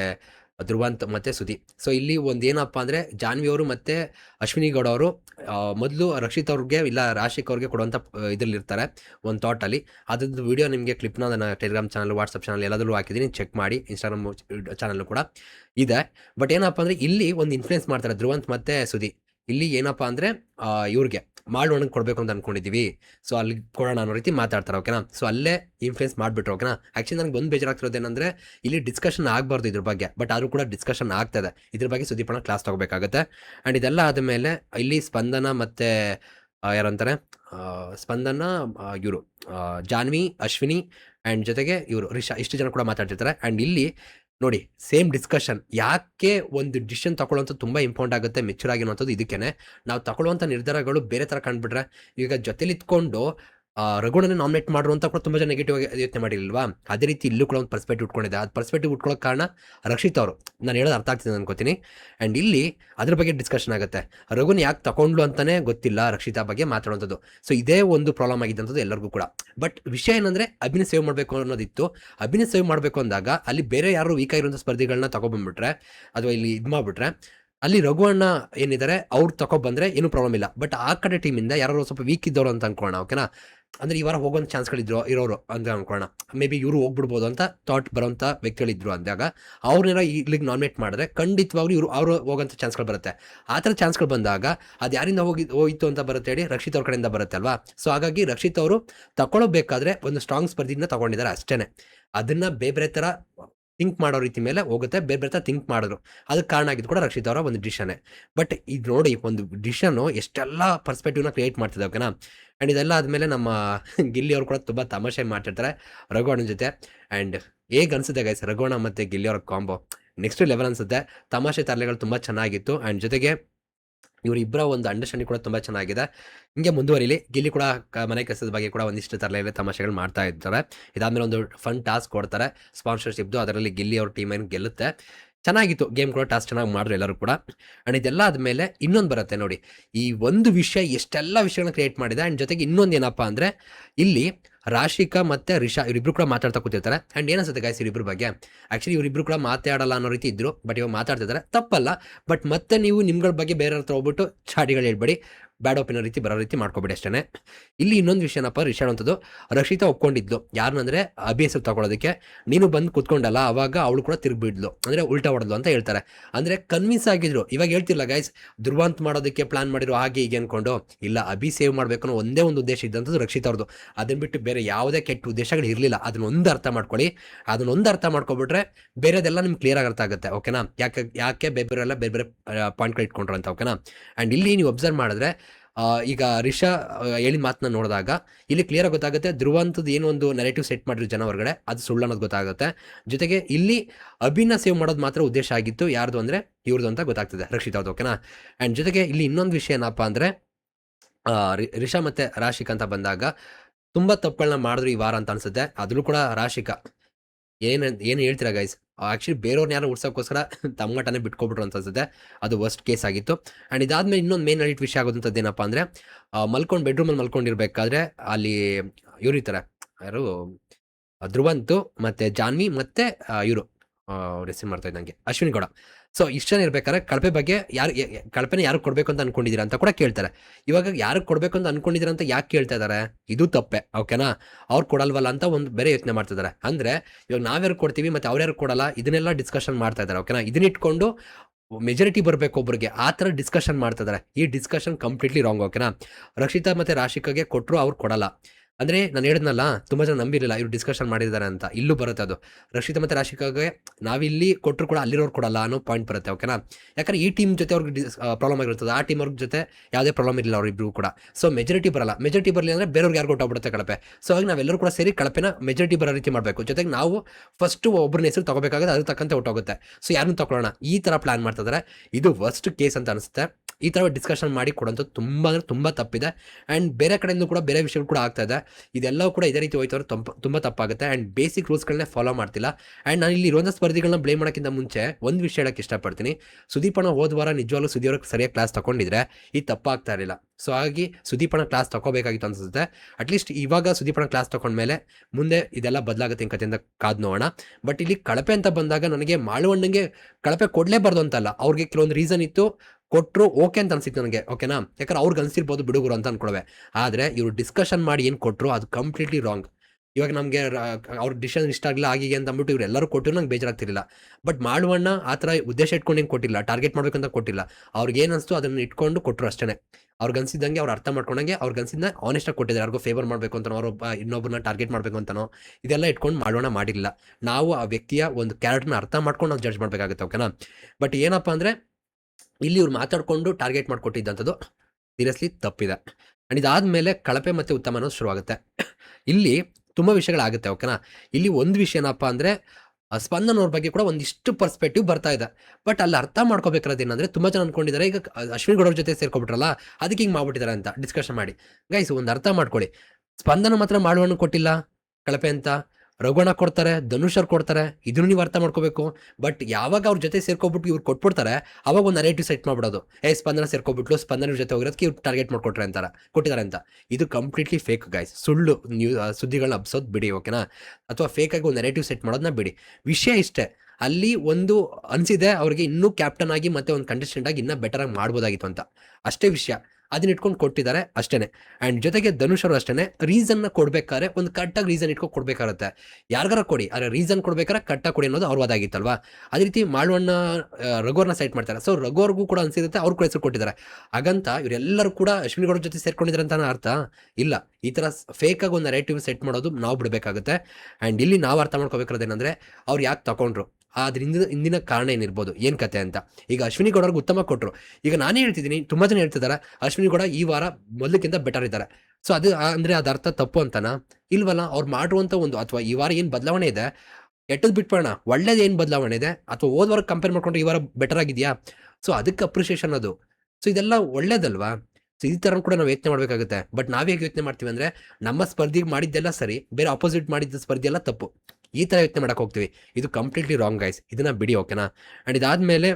ಧ್ರುವಂತ್ ಮತ್ತು ಸುದಿ ಸೊ ಇಲ್ಲಿ ಒಂದು ಏನಪ್ಪ ಅಂದರೆ ಜಾನ್ವಿ ಅವರು ಮತ್ತು ಅಶ್ವಿನಿ ಗೌಡ ಅವರು ಮೊದಲು ರಕ್ಷಿತ್ ಅವ್ರಿಗೆ ಇಲ್ಲ, ರಾಶಿಕ್ ಅವ್ರಿಗೆ ಕೊಡುವಂಥ ಇದರಲ್ಲಿರ್ತಾರೆ ಒಂದು ಥಾಟಲ್ಲಿ ಅದ್ರದ್ದು ವಿಡಿಯೋ ನಿಮಗೆ ಕ್ಲಿಪ್ನ ನನ್ನ ಟೆಲಿಗ್ರಾಮ್ ಚಾನಲ್ ವಾಟ್ಸಪ್ ಚಾನಲ್ ಎಲ್ಲದರಲ್ಲೂ ಹಾಕಿದ್ದೀನಿ ಚೆಕ್ ಮಾಡಿ ಇನ್ಸ್ಟಾಗ್ರಾಮ್ ಚಾನಲ್ ಕೂಡ ಇದೆ. ಬಟ್ ಏನಪ್ಪ ಅಂದರೆ ಇಲ್ಲಿ ಒಂದು ಇನ್ಫ್ಲುಯೆನ್ಸ್ ಮಾಡ್ತಾರೆ ಧ್ರುವಂತ್ ಮತ್ತು ಸುದಿ ಇಲ್ಲಿ ಏನಪ್ಪ ಅಂದರೆ ಇವ್ರಿಗೆ ಮಾಡೋಣಕ್ಕೆ ಕೊಡಬೇಕು ಅಂತ ಅನ್ಕೊಂಡಿದ್ದೀವಿ ಸೊ ಅಲ್ಲಿ ಕೊಡೋಣ ಅನ್ನೋ ರೀತಿ ಮಾತಾಡ್ತಾರೆ ಓಕೆನಾ ಸೊ ಅಲ್ಲೇ ಇನ್ಫ್ಲುಯೆನ್ಸ್ ಮಾಡಿಬಿಟ್ರು ಓಕೆನಾ ಆ್ಯಕ್ಚುಲಿ ನನಗೆ ಒಂದು ಬೇಜಾರಾಗ್ತಿರೋದು ಏನಂದರೆ ಇಲ್ಲಿ ಡಿಸ್ಕಷನ್ ಆಗಬಾರ್ದು ಇದ್ರ ಬಗ್ಗೆ ಬಟ್ ಆದರೂ ಕೂಡ ಡಿಸ್ಕಷನ್ ಆಗ್ತದೆ ಇದ್ರ ಬಗ್ಗೆ ಸುದೀಪಣ ಕ್ಲಾಸ್ ತಗೋಬೇಕಾಗುತ್ತೆ. ಆ್ಯಂಡ್ ಇದೆಲ್ಲ ಆದಮೇಲೆ, ಇಲ್ಲಿ ಸ್ಪಂದನ ಮತ್ತು ಯಾರಂತಾರೆ ಸ್ಪಂದನ ಇವರು ಜಾನ್ವಿ, ಅಶ್ವಿನಿ ಆ್ಯಂಡ್ ಜೊತೆಗೆ ಇವರು, ರಿಷಾ, ಇಷ್ಟು ಜನ ಕೂಡ ಮಾತಾಡ್ತಿರ್ತಾರೆ. ಆ್ಯಂಡ್ ಇಲ್ಲಿ ನೋಡಿ ಸೇಮ್ ಡಿಸ್ಕಷನ್ ಯಾಕೆ ಒಂದು ಡಿಸಿಷನ್ ತಗೊಳ್ಳೋಂಥ ತುಂಬ ಇಂಪಾರ್ಟೆಂಟ್ ಆಗುತ್ತೆ ಮೆಚೂರ್ ಆಗಿರುವಂಥದ್ದು ಇದಕ್ಕೇನೆ. ನಾವು ತಗೊಳ್ಳುವಂಥ ನಿರ್ಧಾರಗಳು ಬೇರೆ ಥರ ಕಂಡುಬಿಟ್ರೆ ಈಗ ಜೊತೆಲಿ ಇತ್ಕೊಂಡು ಆ, ರಘುಣನ ನಾಮಿನೇಟ್ ಮಾಡ್ರು ಅಂತ ಕೂಡ ತುಂಬ ಜನ ನೆಗೆಟಿವ್ ಆಗಿ ಯೋಚನೆ ಮಾಡಿರಲ್ವಾ ಅದೇ ರೀತಿ ಇಲ್ಲೂ ಕೂಡ ಒಂದು ಪರ್ಸ್ಪೆಕ್ಟಿವ್ ಉಟ್ಕೊಂಡಿದೆ. ಅದು ಪರ್ಸ್ಪೆಕ್ಟಿವ್ ಉಟ್ಕೊಳ್ಳೋಕೆ ಕಾರಣ ರಕ್ಷಿತ್ ಅವರು. ನಾನು ಹೇಳೋದು ಅರ್ಥ ಆಗ್ತಿದೆ ಅನ್ಕೋತೀನಿ. ಆ್ಯಂಡ್ ಇಲ್ಲಿ ಅದ್ರ ಬಗ್ಗೆ ಡಿಸ್ಕಷನ್ ಆಗುತ್ತೆ. ರಘುನ ಯಾಕೆ ತಗೊಂಡ್ಲು ಅಂತಾನೆ ಗೊತ್ತಿಲ್ಲ ರಕ್ಷಿತಾ ಬಗ್ಗೆ ಮಾತಾಡುವಂಥದ್ದು ಸೊ ಇದೇ ಒಂದು ಪ್ರಾಬ್ಲಮ್ ಆಗಿದ್ದಂಥದ್ದು ಎಲ್ಲರಿಗೂ ಕೂಡ. ಬಟ್ ವಿಷಯ ಏನಂದರೆ ಅಭಿನಯ ಸೇವ್ ಮಾಡಬೇಕು ಅನ್ನೋದಿತ್ತು. ಅಭಿನಯ ಸೇವ್ ಮಾಡಬೇಕು ಅಂದಾಗ ಅಲ್ಲಿ ಬೇರೆ ಯಾರು ವೀಕ್ ಆಗಿರುವಂಥ ಸ್ಪರ್ಧಿಗಳನ್ನ ತಗೊಬಂದ್ಬಿಟ್ರೆ ಅಥವಾ ಇಲ್ಲಿ ಇದು ಮಾಡಿಬಿಟ್ರೆ ಅಲ್ಲಿ ರಘು ಅಣ್ಣ ಏನಿದ್ದಾರೆ ಅವ್ರು ತಗೊಬಂದ್ರೆ ಏನೂ ಪ್ರಾಬ್ಲಮ್ ಇಲ್ಲ. ಬಟ್ ಆ ಕಡೆ ಟೀಮಿಂದ ಯಾರು ಸ್ವಲ್ಪ ವೀಕ್ ಇದ್ದವರು ಅಂತ ಅನ್ಕೋಣ ಓಕೆನಾ ಅಂದ್ರೆ ಈ ವಾರ ಹೋಗೋಂಥ ಚಾನ್ಸ್ಗಳಿದ್ರು ಇರೋರು ಅಂತ ಅನ್ಕೊಳ್ಳೋಣ ಮೇ ಬಿ ಇವರು ಹೋಗ್ಬಿಡ್ಬೋದು ಅಂತ ಥಾಟ್ ಬರೋಂಥ ವ್ಯಕ್ತಿಗಳಿದ್ರು ಅಂದಾಗ ಅವ್ರನ್ನೆಲ್ಲ ಇಲ್ಲಿಗೆ ನಾಮಿನೇಟ್ ಮಾಡಿದ್ರೆ ಖಂಡಿತವಾಗ್ಲೂ ಇವರು, ಅವರು ಹೋಗೋಂಥ ಚಾನ್ಸ್ಗಳು ಬರುತ್ತೆ. ಆ ಥರ ಚಾನ್ಸ್ಗಳು ಬಂದಾಗ ಅದು ಯಾರಿಂದ ಹೋಗಿ, ಹೋಯಿತು ಅಂತ ಬರುತ್ತೆ ಹೇಳಿ ರಕ್ಷಿತ್ ಅವ್ರ ಕಡೆಯಿಂದ ಬರುತ್ತೆ ಅಲ್ವಾ? ಸೊ ಹಾಗಾಗಿ ರಕ್ಷಿತ್ ಅವರು ತಗೊಳ್ಬೇಕಾದ್ರೆ ಒಂದು ಸ್ಟ್ರಾಂಗ್ ಸ್ಪರ್ಧಿನ ತಗೊಂಡಿದ್ದಾರೆ ಅಷ್ಟೇ ಅದನ್ನ ಬೇರೆ ಬೇರೆ ಥರ ಥಿಂಕ್ ಮಾಡೋ ರೀತಿ ಮೇಲೆ ಹೋಗುತ್ತೆ, ಬೇರೆ ಬೇರೆ ಥರ ಥಿಂಕ್ ಮಾಡಿದ್ರು. ಅದಕ್ಕೆ ಕಾರಣ ಆಗಿದ್ದು ಕೂಡ ರಕ್ಷಿತ್ ಅವರ ಒಂದು ಡಿಶನೇ ಬಟ್ ಇದು ನೋಡಿ ಒಂದು ಡಿಶನ್ನು ಎಷ್ಟೆಲ್ಲ ಪರ್ಸ್ಪೆಕ್ಟಿವ್ನ ಕ್ರಿಯೇಟ್ ಮಾಡ್ತಿದ್ದೆ ಓಕೆನಾ ಆ್ಯಂಡ್ ಇದೆಲ್ಲ ಆದಮೇಲೆ ನಮ್ಮ ಗಿಲ್ಲಿ ಅವರು ಕೂಡ ತುಂಬ ತಮಾಷೆ ಮಾಡ್ತಿರ್ತಾರೆ ರಘುವಣ್ಣನ ಜೊತೆ. ಆ್ಯಂಡ್ ಹೇಗೆ ಅನಿಸುತ್ತೆ ಗೈಸ್ ರಘುವಣ ಮತ್ತು ಗಿಲ್ಲಿ ಅವ್ರ ಕಾಂಬೋ ನೆಕ್ಸ್ಟ್ ಲೆವೆಲ್ ಅನಿಸುತ್ತೆ. ತಮಾಷೆ ತರಲೆಗಳು ತುಂಬ ಚೆನ್ನಾಗಿತ್ತು. ಆ್ಯಂಡ್ ಜೊತೆಗೆ ಇವರಿಬ್ಬರ ಒಂದು ಅಂಡರ್ಸ್ಟ್ಯಾಂಡಿಂಗ್ ಕೂಡ ತುಂಬ ಚೆನ್ನಾಗಿದೆ. ಹಿಂಗೆ ಮುಂದುವರಿಲಿ. ಗಿಲ್ಲಿ ಕೂಡ ಮನೆ ಕೆಲಸದ ಬಗ್ಗೆ ಕೂಡ ಒಂದಿಷ್ಟು ತರಲೆಯಲ್ಲಿ ತಮಾಷೆಗಳು ಮಾಡ್ತಾ ಇರ್ತಾರೆ. ಇದಾದಮೇಲೆ ಒಂದು ಫನ್ ಟಾಸ್ಕ್ ಕೊಡ್ತಾರೆ. ಸ್ಪಾನ್ಸರ್ಶಿಪ್ದು ಅದರಲ್ಲಿ ಗಿಲ್ಲಿ ಅವ್ರ ಏನು ಗೆಲ್ಲುತ್ತೆ. ಚೆನ್ನಾಗಿತ್ತು. ಗೇಮ್ ಕೂಡ ಟಾಸ್ಕ್ ಚೆನ್ನಾಗಿ ಮಾಡಿದ್ರು ಎಲ್ಲರೂ ಕೂಡ. ಆ್ಯಂಡ್ ಇದೆಲ್ಲ ಆದಮೇಲೆ ಇನ್ನೊಂದು ಬರುತ್ತೆ ನೋಡಿ. ಈ ಒಂದು ವಿಷಯ ಎಷ್ಟೆಲ್ಲ ವಿಷಯಗಳನ್ನ ಕ್ರಿಯೇಟ್ ಮಾಡಿದೆ ಆ್ಯಂಡ್ ಜೊತೆಗೆ ಇನ್ನೊಂದು ಏನಪ್ಪ ಅಂದರೆ ಇಲ್ಲಿ ರಾಶಿಕಾ ಮತ್ತು ರಿಷಾ ಇವರಿಬ್ರು ಕೂಡ ಮಾತಾಡ್ತಾ ಕೂತಿರ್ತಾರೆ. ಆ್ಯಂಡ್ ಏನಿಸುತ್ತೆ ಗಾಯ್ಸ್ ಇವರಿಬ್ರ ಬಗ್ಗೆ? ಆ್ಯಕ್ಚುಲಿ ಇವರಿಬ್ರು ಕೂಡ ಮಾತಾಡಲ್ಲ ಅನ್ನೋ ರೀತಿ ಇದ್ದರು ಬಟ್ ಇವಾಗ ಮಾತಾಡ್ತಿದ್ದಾರೆ ತಪ್ಪಲ್ಲ. ಬಟ್ ಮತ್ತೆ ನೀವು ನಿಮ್ಗಳ ಬಗ್ಗೆ ಬೇರೆ ಹತ್ರ ಹೋಗ್ಬಿಟ್ಟು ಚಾಟಿಗಳು ಹೇಳ್ಬೇಡಿ. ಬ್ಯಾಡ್ ಒಪಿನಿಯನ್ ರೀತಿ ಬರೋ ರೀತಿ ಮಾಡ್ಕೊಬಿಡಿ ಅಷ್ಟೇ ಇಲ್ಲಿ ಇನ್ನೊಂದು ವಿಷಯನಪ್ಪ ಏನಪ್ಪ ರಿಷಾ ಅಂತದ್ದು, ರಕ್ಷಿತಾ ಒಪ್ಕೊಂಡಿದ್ಲು. ಯಾರನ್ನಂದ್ರೆ ಅಭಿ ತಗೊಳ್ಳೋದಕ್ಕೆ ನೀನು ಬಂದು ಕುತ್ಕೊಂಡಲ್ಲ, ಅವಾಗ ಅವಳು ಕೂಡ ತಿರುಗಿಬಿಡ್ಲು. ಅಂದ್ರೆ ಉಲ್ಟಾ ಹೊಡೆದ್ಲು ಅಂತ ಹೇಳ್ತಾರೆ. ಅಂದ್ರೆ ಕನ್ವಿನ್ಸ್ ಆಗಿದ್ರು. ಇವಾಗ ಹೇಳ್ತಿಲ್ಲ ಗೈಸ್ ದುರ್ವಾಂತ್ ಮಾಡೋದಕ್ಕೆ ಪ್ಲಾನ್ ಮಾಡಿರೋ ಹಾಗೆ ಹೀಗೆ ಅನ್ಕೊಂಡು. ಇಲ್ಲ, ಅಭಿ ಸೇವ್ ಮಾಡ್ಬೇಕು ಅನ್ನೋ ಒಂದೇ ಒಂದು ಉದ್ದೇಶ ಇದ್ದಂಥದ್ದು ರಕ್ಷಿತಾ ಅವ್ರದ್ದು. ಅದನ್ನ ಬಿಟ್ಟು ಬೇರೆ ಯಾವುದೇ ಕೆಟ್ಟ ಉದ್ದೇಶಗಳು ಇರಲಿಲ್ಲ. ಅದನ್ನ ಒಂದು ಅರ್ಥ ಮಾಡ್ಕೊಳ್ಳಿ. ಅದನ್ನ ಒಂದು ಅರ್ಥ ಮಾಡ್ಕೊಬಿಟ್ರೆ ಬೇರೆದೆಲ್ಲ ನಿಮ್ಗೆ ಕ್ಲಿಯರ್ ಆಗಿ ಅರ್ಥ ಆಗುತ್ತೆ ಓಕೆನಾ ಯಾಕೆ ಯಾಕೆ ಬೇರೆ ಬೇರೆಲ್ಲ ಬೇರೆ ಬೇರೆ ಪಾಯಿಂಟ್ಗಳು ಇಟ್ಕೊಂಡ್ರು ಅಂತ ಓಕೆನಾ ಆ್ಯಂಡ್ ಇಲ್ಲಿ ನೀವು ಅಬ್ಸರ್ವ್ ಮಾಡಿದ್ರೆ ಈಗ ರಿಷಾ ಹೇಳಿದ ಮಾತನ್ನ ನೋಡಿದಾಗ ಇಲ್ಲಿ ಕ್ಲಿಯರ್ ಆಗಿ ಗೊತ್ತಾಗುತ್ತೆ, ಧ್ರುವಂತದ್ದು ಏನೋ ಒಂದು ನೆರೆಟಿವ್ ಸೆಟ್ ಮಾಡಿರೋ ಜನ ಹೊರಗಡೆ, ಅದು ಸುಳ್ಳು ಅನ್ನೋದು ಗೊತ್ತಾಗುತ್ತೆ. ಜೊತೆಗೆ ಇಲ್ಲಿ ಅಭಿನ ಸೇವ್ ಮಾಡೋದು ಮಾತ್ರ ಉದ್ದೇಶ ಆಗಿತ್ತು, ಯಾರ್ದು ಅಂದರೆ ಇವ್ರದ್ದು ಅಂತ ಗೊತ್ತಾಗ್ತದೆ. ರಕ್ಷಿತ್ ಅವ್ರದ್ದು ಓಕೆನಾ ಆ್ಯಂಡ್ ಜೊತೆಗೆ ಇಲ್ಲಿ ಇನ್ನೊಂದು ವಿಷಯ ಏನಪ್ಪ ಅಂದರೆ ರಿಷಾ ಮತ್ತು ರಾಶಿಕ್ ಅಂತ ಬಂದಾಗ ತುಂಬ ತಪ್ಪುಗಳನ್ನ ಮಾಡಿದ್ರು ಈ ವಾರ ಅಂತ ಅನ್ಸುತ್ತೆ. ಅದ್ರೂ ಕೂಡ ರಾಶಿಕಾ. ಏನು ಏನು ಹೇಳ್ತೀರಾ ಗೈಸ್ ಆ್ಯಕ್ಚುಲಿ ಬೇರೆಯವ್ರನ್ನ ಯಾರು ಉಡ್ಸೋಕ್ಕೋಸ್ಕರ <laughs> ತಮ್ಮಟನೇ ಬಿಟ್ಕೊಬಿಟ್ರು ಅಂತ ಅನ್ಸುತ್ತೆ. ಅದು ವರ್ಸ್ಟ್ ಕೇಸ್ ಆಗಿತ್ತು. ಆ್ಯಂಡ್ ಇದಾದ್ಮೇಲೆ ಇನ್ನೊಂದು ಮೇನ್ ಅಡಿಟ್ ವಿಷಯ ಆಗೋದಂಥದ್ದು ಏನಪ್ಪ ಅಂದರೆ ಮಲ್ಕೊಂಡು ಬೆಡ್ರೂಮಲ್ಲಿ ಮಲ್ಕೊಂಡಿರ್ಬೇಕಾದ್ರೆ ಅಲ್ಲಿ ಇವ್ರು ಇರ್ತಾರೆ. ಯಾರು? ಧ್ರುವಂತು ಮತ್ತು ಜಾನ್ವಿ ಮತ್ತು ಇವರು. ಹೆಸರು ಮಾಡ್ತಾ ಇದ್ದಂಗೆ. ಅಶ್ವಿನಿ ಗೌಡ. ಸೊ ಇಷ್ಟ ಇರ್ಬೇಕಾದ್ರೆ ಕಳಪೆ ಬಗ್ಗೆ ಯಾರು ಕಳಪೆನ ಯಾರು ಕೊಡಬೇಕು ಅಂತ ಅನ್ಕೊಂಡಿದ್ದೀರಾ ಅಂತ ಕೂಡ ಕೇಳ್ತಾರೆ. ಇವಾಗ ಯಾರು ಕೊಡಬೇಕು ಅಂತ ಅನ್ಕೊಂಡಿದ್ದೀರಾ ಅಂತ ಯಾಕೆ ಕೇಳ್ತಾ ಇದ್ದಾರೆ ಇದು ತಪ್ಪೆ, ಓಕೆನಾ? ಅವ್ರು ಕೊಡಲ್ವಲ್ಲ ಅಂತ ಒಂದು ಬೇರೆ ಯೋಚನೆ ಮಾಡ್ತಿದ್ದಾರೆ ಅಂದರೆ, ಇವಾಗ ನಾವ್ಯಾರು ಕೊಡ್ತೀವಿ ಮತ್ತು ಅವ್ರ್ಯಾರು ಕೊಡಲ್ಲ, ಇದನ್ನೆಲ್ಲ ಡಿಸ್ಕಷನ್ ಮಾಡ್ತಾ ಇದ್ದಾರೆ ಓಕೆನಾ? ಇದನ್ನ ಇಟ್ಕೊಂಡು ಮೆಜಾರಿಟಿ ಬರಬೇಕು ಒಬ್ರಿಗೆ, ಆ ಥರ ಡಿಸ್ಕಷನ್ ಮಾಡ್ತಾ ಇದ್ದಾರೆ ಈ ಡಿಸ್ಕಷನ್ ಕಂಪ್ಲೀಟ್ಲಿ ರಾಂಗ್ ಓಕೆನಾ? ರಕ್ಷಿತಾ ಮತ್ತು ರಾಶಿಕಾಗೆ ಕೊಟ್ಟರು ಅವ್ರು ಕೊಡಲ್ಲ. ಅಂದರೆ ನಾನು ಹೇಳಿದ್ನಲ್ಲ, ತುಂಬ ಜನ ನಂಬಿರಲಿಲ್ಲ ಇವ್ರು ಡಿಸ್ಕಷನ್ ಮಾಡಿದ್ದಾರೆ ಅಂತ. ಇಲ್ಲೂ ಬರುತ್ತೆ ಅದು. ರಕ್ಷಿತ ಮತ್ತು ರಾಶಿಕಾಗೆ ನಾವಿಲ್ಲಿ ಕೊಟ್ಟರು ಕೂಡ ಅಲ್ಲಿರೋರು ಕೊಡಲ್ಲ ಅನ್ನೋ ಪಾಯಿಂಟ್ ಬರುತ್ತೆ ಓಕೆನಾ ಯಾಕಂದ್ರೆ ಈ ಟೀಮ್ ಜೊತೆ ಅವ್ರಿಗೆ ಪ್ರಾಬ್ಲಮ್ ಆಗಿರ್ತದೆ. ಆ ಟೀಮ್ ಅವ್ರ ಜೊತೆ ಯಾವುದೇ ಪ್ರಾಬ್ಲಮ್ ಇರಲಿಲ್ಲ ಅವ್ರಿಬ್ರು ಕೂಡ. ಸೊ ಮೆಜಾರಿಟಿ ಬರಲ್ಲ. ಮೆಜಾರಿಟಿ ಬರಲಿ ಅಂದರೆ ಬೇರೆಯವ್ರಿಗೆ ಯಾರು ಕೊಟ್ಟೋಗ್ಬಿಡುತ್ತೆ ಕಳಪೆ. ಸೊ ಹಾಗೆ ನಾವೆಲ್ಲರೂ ಕೂಡ ಸೇರಿ ಕಳಪೆನ ಮೆಜಾರಿಟಿ ಬರೋ ರೀತಿ ಮಾಡಬೇಕು. ಜೊತೆಗೆ ನಾವು ಫಸ್ಟು ಒಬ್ಬರನ್ನ ಹೆಸರು ತಗೋಬೇಕಾಗುತ್ತೆ, ಅದ್ರ ತಕ್ಕಂತೆ ಹೊಟ್ಟೋಗುತ್ತೆ ಸೊ ಯಾರನ್ನು ತಗೊಳ್ಳೋಣ. ಈ ಥರ ಪ್ಲಾನ್ ಮಾಡ್ತಿದ್ದಾರೆ ಇದು ವರ್ಸ್ಟ್ ಕೇಸ್ ಅಂತ ಅನಿಸುತ್ತೆ. ಈ ಥರ ಡಿಸ್ಕಷನ್ ಮಾಡಿ ಕೊಡೋಂಥದ್ದು ತುಂಬ ಅಂದರೆ ತುಂಬ ತಪ್ಪಿದೆ. ಆ್ಯಂಡ್ ಬೇರೆ ಕಡೆಯಿಂದ ಕೂಡ ಬೇರೆ ವಿಷಯಗಳು ಕೂಡ ಆಗ್ತಾ ಇದೆ. ಇದೆಲ್ಲವೂ ಕೂಡ ಇದೇ ರೀತಿ ಹೋಯ್ತವ್ರೆ ತುಂಬ ತುಂಬ ತಪ್ಪಾಗುತ್ತೆ. ಆ್ಯಂಡ್ ಬೇಸಿಕ್ ರೂಲ್ಸ್ಗಳನ್ನೇ ಫಾಲೋ ಮಾಡ್ತಿಲ್ಲ. ಆ್ಯಂಡ್ ನಾನು ಇಲ್ಲಿ ಇರುವಂಥ ಸ್ಪರ್ಧಿಗಳನ್ನ ಬ್ಲೇಮ್ ಮಾಡೋಕ್ಕಿಂತ ಮುಂಚೆ ಒಂದು ವಿಷಯ ಹೇಳಕ್ಕೆ ಇಷ್ಟಪಡ್ತೀನಿ. ಸುದೀಪಣ್ಣ ಹೋದ ವಾರ ನಿಜವಾಗ್ಲೂ ಸುದೀವ್ರಿಗೆ ಸರಿಯಾಗಿ ಕ್ಲಾಸ್ ತಗೊಂಡಿದ್ರೆ ಈ ತಪ್ಪಾಗ್ತಾ ಇರಲಿಲ್ಲ. ಸೊ ಹಾಗಾಗಿ ಸುದೀಪಣ್ಣ ಕ್ಲಾಸ್ ತಗೋಬೇಕಾಗಿತ್ತು ಅನ್ಸುತ್ತೆ. ಅಟ್ಲೀಸ್ಟ್ ಇವಾಗ ಸುದೀಪಣ್ಣ ಕ್ಲಾಸ್ ತಗೊಂಡ್ಮೇಲೆ ಮುಂದೆ ಇದೆಲ್ಲ ಬದಲಾಗುತ್ತೆ ಕಥೆಯಿಂದ ಕಾದ್ ನೋಡೋಣ. ಬಟ್ ಇಲ್ಲಿ ಕಳಪೆ ಅಂತ ಬಂದಾಗ ನನಗೆ ಮಾಳುವಣ್ಣಂಗೆ ಕಳಪೆ ಕೊಡಲೇಬಾರ್ದು ಅಂತಲ್ಲ. ಅವ್ರಿಗೆ ಕೆಲವೊಂದು ರೀಸನ್ ಇತ್ತು. ಕೊಟ್ಟರು ಓಕೆ ಅಂತ ಅನ್ಸಿತ್ತು ನನಗೆ, ಓಕೆನಾ? ಯಾಕಂದ್ರೆ ಅವ್ರಿಗೆ ಅನ್ಸಿರ್ಬೋದು ಬಿಡುಗರು ಅಂತ ಅನ್ಕೊಳ್ವೆ. ಆದರೆ ಇವರು ಡಿಸ್ಕಷನ್ ಮಾಡಿ ಏನು ಕೊಟ್ಟರು ಅದು ಕಂಪ್ಲೀಟ್ಲಿ ರಾಂಗ್ ಇವಾಗ ನಮಗೆ ಅವ್ರ ಡಿಸಿಷನ್ ಇಷ್ಟ ಆಗಲಿಲ್ಲ ಆಗಿಗೆ ಅಂತ ಅಂದ್ಬಿಟ್ಟು ಇವ್ರು ಎಲ್ಲರೂ ಕೊಟ್ಟರು ನಂಗೆ ಬೇಜಾರಾಗ್ತಿರಲಿಲ್ಲ. ಬಟ್ ಮಾಡುವಣ್ಣ ಆ ಥರ ಉದ್ದೇಶ ಇಟ್ಕೊಂಡು ಏನು ಕೊಟ್ಟಿಲ್ಲ ಟಾರ್ಗೆಟ್ ಮಾಡ್ಬೇಕಂತ ಕೊಟ್ಟಿಲ್ಲ. ಅವ್ರಿಗೆ ಏನು ಅನಿಸ್ತು ಅದನ್ನು ಇಟ್ಕೊಂಡು ಕೊಟ್ಟರು ಅಷ್ಟೇ ಅವ್ರಿಗೆ ಅನ್ಸಿದ್ದಂಗೆ ಅವ್ರು ಅರ್ಥ ಮಾಡ್ಕೊಂಡಂಗೆ ಅವ್ರಿಗೆ ಅನ್ಸಿದ್ದ ಆನೆಸ್ಟಾಗಿ ಕೊಟ್ಟಿದ್ದಾರೆ. ಯಾರಿಗೂ ಫೇವರ್ ಮಾಡಬೇಕು ಅಂತನೋ ಅವರು ಇನ್ನೊಬ್ಬರನ್ನ ಟಾರ್ಗೆಟ್ ಮಾಡಬೇಕು ಅಂತನೋ, ಇದೆಲ್ಲ ಇಟ್ಕೊಂಡು ಮಾಡೋಣ ಮಾಡಿಲ್ಲ ನಾವು ಆ ವ್ಯಕ್ತಿಯ ಒಂದು ಕ್ಯಾರೆಕ್ಟರ್ನ ಅರ್ಥ ಮಾಡ್ಕೊಂಡು ನಾವು ಜಡ್ಜ್ ಮಾಡಬೇಕಾಗುತ್ತೆ, ಓಕೆನಾ? ಬಟ್ ಏನಪ್ಪ ಅಂದರೆ ಇಲ್ಲಿ ಇವ್ರು ಮಾತಾಡಿಕೊಂಡು ಟಾರ್ಗೆಟ್ ಮಾಡಿಕೊಟ್ಟಿದ್ದಂಥದ್ದು ಸೀರಿಯಸ್ಲಿ ತಪ್ಪಿದೆ. ಆ್ಯಂಡ್ ಇದಾದಮೇಲೆ ಕಳಪೆ ಮತ್ತು ಉತ್ತಮ ಅನ್ನೋದು ಶುರುವಾಗುತ್ತೆ. ಇಲ್ಲಿ ತುಂಬ ವಿಷಯಗಳಾಗುತ್ತೆ ಓಕೆನಾ ಇಲ್ಲಿ ಒಂದು ವಿಷಯ ಏನಪ್ಪ ಅಂದರೆ ಸ್ಪಂದನ್ ಅವ್ರ ಬಗ್ಗೆ ಕೂಡ ಒಂದಿಷ್ಟು ಪರ್ಸ್ಪೆಕ್ಟಿವ್ ಬರ್ತಾ ಇದೆ. ಬಟ್ ಅಲ್ಲಿ ಅರ್ಥ ಏನಂದ್ರೆ, ತುಂಬ ಜನ ಅಂದ್ಕೊಂಡಿದ್ದಾರೆ ಈಗ ಅಶ್ವಿನಿ ಗೌಡವ್ರ ಜೊತೆ ಸೇರ್ಕೊಬಿಟ್ರಲ್ಲ, ಅದಕ್ಕೆ ಹಿಂಗೆ ಮಾಡ್ಬಿಟ್ಟಿದ್ದಾರೆ ಅಂತ ಡಿಸ್ಕಷನ್ ಮಾಡಿ. ಗೈಸ್ ಒಂದು ಅರ್ಥ ಮಾಡ್ಕೊಳ್ಳಿ. ಸ್ಪಂದನ ಮಾತ್ರ ಮಾಡುವನ್ನು ಕೊಟ್ಟಿಲ್ಲ ಕಳಪೆ ಅಂತ. ರಘುವಣ ಕೊಡ್ತಾರೆ, ಧನುಷ್ ಅವ್ರು ಕೊಡ್ತಾರೆ ಇದನ್ನು ನೀವು ಅರ್ಥ ಮಾಡ್ಕೋಬೇಕು. ಬಟ್ ಯಾವಾಗ ಅವ್ರ ಜೊತೆ ಸೇರ್ಕೊಬಿಟ್ಟು ಇವ್ರು ಕೊಟ್ಬಿಡ್ತಾರೆ, ಅವಾಗ ಒಂದು ನರೇಟಿವ್ ಸೆಟ್ ಮಾಡ್ಬಿಡೋದು. ಏ, ಸ್ಪಂದನ ಸೇರ್ಕೊಬಿಟ್ಲು, ಸ್ಪಂದನ ಜೊತೆ ಹೋಗಿರೋದಕ್ಕೆ ಇವ್ರು ಟಾರ್ಗೆಟ್ ಮಾಡ್ಕೊಟ್ರೆ ಅಂತಾರೆ ಕೊಟ್ಟಿದ್ದಾರೆ ಅಂತ. ಇದು ಕಂಪ್ಲೀಟ್ಲಿ ಫೇಕ್ ಗೈಸ್ ಸುಳ್ಳು ನ್ಯೂ ಸುದ್ದಿಗಳನ್ನ ಹಬ್ಸೋದು ಬಿಡಿ ಓಕೆನಾ ಅಥವಾ ಫೇಕ್ ಆಗಿ ಒಂದು ನೆರೇಟಿವ್ ಸೆಟ್ ಮಾಡೋದನ್ನ ಬಿಡಿ. ವಿಷಯ ಇಷ್ಟೇ. ಅಲ್ಲಿ ಒಂದು ಅನಿಸಿದೆ, ಅವ್ರಿಗೆ ಇನ್ನೂ ಕ್ಯಾಪ್ಟನ್ ಆಗಿ ಮತ್ತೆ ಒಂದು ಕಂಟೆಸ್ಟೆಂಟ್ ಆಗಿ ಇನ್ನೂ ಬೆಟರ್ ಆಗಿ ಮಾಡ್ಬೋದಾಗಿತ್ತು ಅಂತ. ಅಷ್ಟೇ ವಿಷಯ. ಅದನ್ನ ಇಟ್ಕೊಂಡು ಕೊಟ್ಟಿದ್ದಾರೆ ಅಷ್ಟೇನೆ. ಆ್ಯಂಡ್ ಜೊತೆಗೆ ಧನುಷರು ಅವರು ಅಷ್ಟೇ ರೀಸನ್ನ ಕೊಡ್ಬೇಕಾದ್ರೆ ಒಂದು ಕಟ್ಟಾಗಿ ರೀಸನ್ ಇಟ್ಕೊಂಡು ಕೊಡಬೇಕಾಗುತ್ತೆ. ಯಾರಿಗಾರ ಕೊಡಿ, ಆದರೆ ರೀಸನ್ ಕೊಡ್ಬೇಕಾದ್ರೆ ಕಟ್ಟಾಗಿ ಕೊಡಿ ಅನ್ನೋದು ಅವ್ರ ವಾದಾಗಿತ್ತಲ್ವಾ ಅದೇ ರೀತಿ ಮಾಳುವಣ್ಣ ರಘುವರ್ನ ಸೈಟ್ ಮಾಡ್ತಾರೆ. ಸೊ ರಘುವರ್ಗೂ ಕೂಡ ಅನ್ಸಿರುತ್ತೆ, ಅವ್ರು ಕೂಡ ಹೆಸರು ಕೊಟ್ಟಿದ್ದಾರೆ. ಹಾಗಂತ ಇವರೆಲ್ಲರೂ ಕೂಡ ಅಶ್ವಿನಿಗೌಡ ಜೊತೆ ಸೇರ್ಕೊಂಡಿದ್ದಾರೆ ಅಂತ ಅರ್ಥ? ಇಲ್ಲ. ಈ ಥರ ಫೇಕ್ ಆಗಿ ಒಂದು ನರೇಟಿವ್ ಸೆಟ್ ಮಾಡೋದು ನಾವು ಬಿಡಬೇಕಾಗುತ್ತೆ. ಆ್ಯಂಡ್ ಇಲ್ಲಿ ನಾವು ಅರ್ಥ ಮಾಡ್ಕೋಬೇಕಾದ್ರೆ ಏನಂದ್ರೆ ಅವ್ರು ಯಾಕೆ ತಗೊಂಡ್ರು ಅದ್ರ ಇಂದಿನ ಕಾರಣ ಏನಿರ್ಬೋದು? ಏನು ಕತೆ ಅಂತ? ಈಗ ಅಶ್ವಿನಿ ಗೌಡರ್ಗೆ ಉತ್ತಮ ಕೊಟ್ಟರು ಈಗ ನಾನೇ ಹೇಳ್ತಿದ್ದೀನಿ, ತುಂಬ ಜನ ಹೇಳ್ತಿದ್ದಾರೆ ಅಶ್ವಿನಿ ಗೌಡ ಈ ವಾರ ಮೊದಲಕ್ಕಿಂತ ಬೆಟರ್ ಇದ್ದಾರೆ. ಸೊ ಅದು ಅಂದರೆ ಅದು ಅರ್ಥ ತಪ್ಪು ಅಂತನಾ? ಇಲ್ವಲ್ಲ, ಅವ್ರು ಮಾಡುವಂಥ ಒಂದು ಅಥವಾ ಈ ವಾರ ಏನು ಬದಲಾವಣೆ ಇದೆ? ಕೆಟ್ಟದ್ದು ಬಿಟ್ಬಿಡೋಣ ಒಳ್ಳೇದು ಏನು ಬದಲಾವಣೆ ಇದೆ? ಅಥವಾ ಹೋದ ವಾರ ಕಂಪೇರ್ ಮಾಡ್ಕೊಂಡ್ರೆ ಈ ವಾರ ಬೆಟರ್ ಆಗಿದೆಯಾ? ಸೊ ಅದಕ್ಕೆ ಅಪ್ರಿಷಿಯೇಷನ್ ಅದು. ಸೊ ಇದೆಲ್ಲ ಒಳ್ಳೇದಲ್ವಾ? ಸೊ ಈ ಥರ ಕೂಡ ನಾವು ಯೋಚನೆ ಮಾಡಬೇಕಾಗುತ್ತೆ. ಬಟ್ ನಾವು ಹೇಗೆ ಯೋಚನೆ ಮಾಡ್ತೀವಿ ಅಂದರೆ, ನಮ್ಮ ಸ್ಪರ್ಧಿಗೆ ಮಾಡಿದ್ದೆಲ್ಲ ಸರಿ, ಬೇರೆ ಆಪೋಸಿಟ್ ಮಾಡಿದ್ದ ಸ್ಪರ್ಧೆ ಎಲ್ಲ ತಪ್ಪು. ಈ ಥರ ಯೋಚನೆ ಮಾಡೋಕೆ ಹೋಗ್ತೀವಿ. ಇದು ಕಂಪ್ಲೀಟ್ಲಿ ರಾಂಗ್ ಗೈಸ್ ಇದನ್ನು ಬಿಡಿ ಓಕೆನಾ ಆ್ಯಂಡ್ ಇದಾದಮೇಲೆ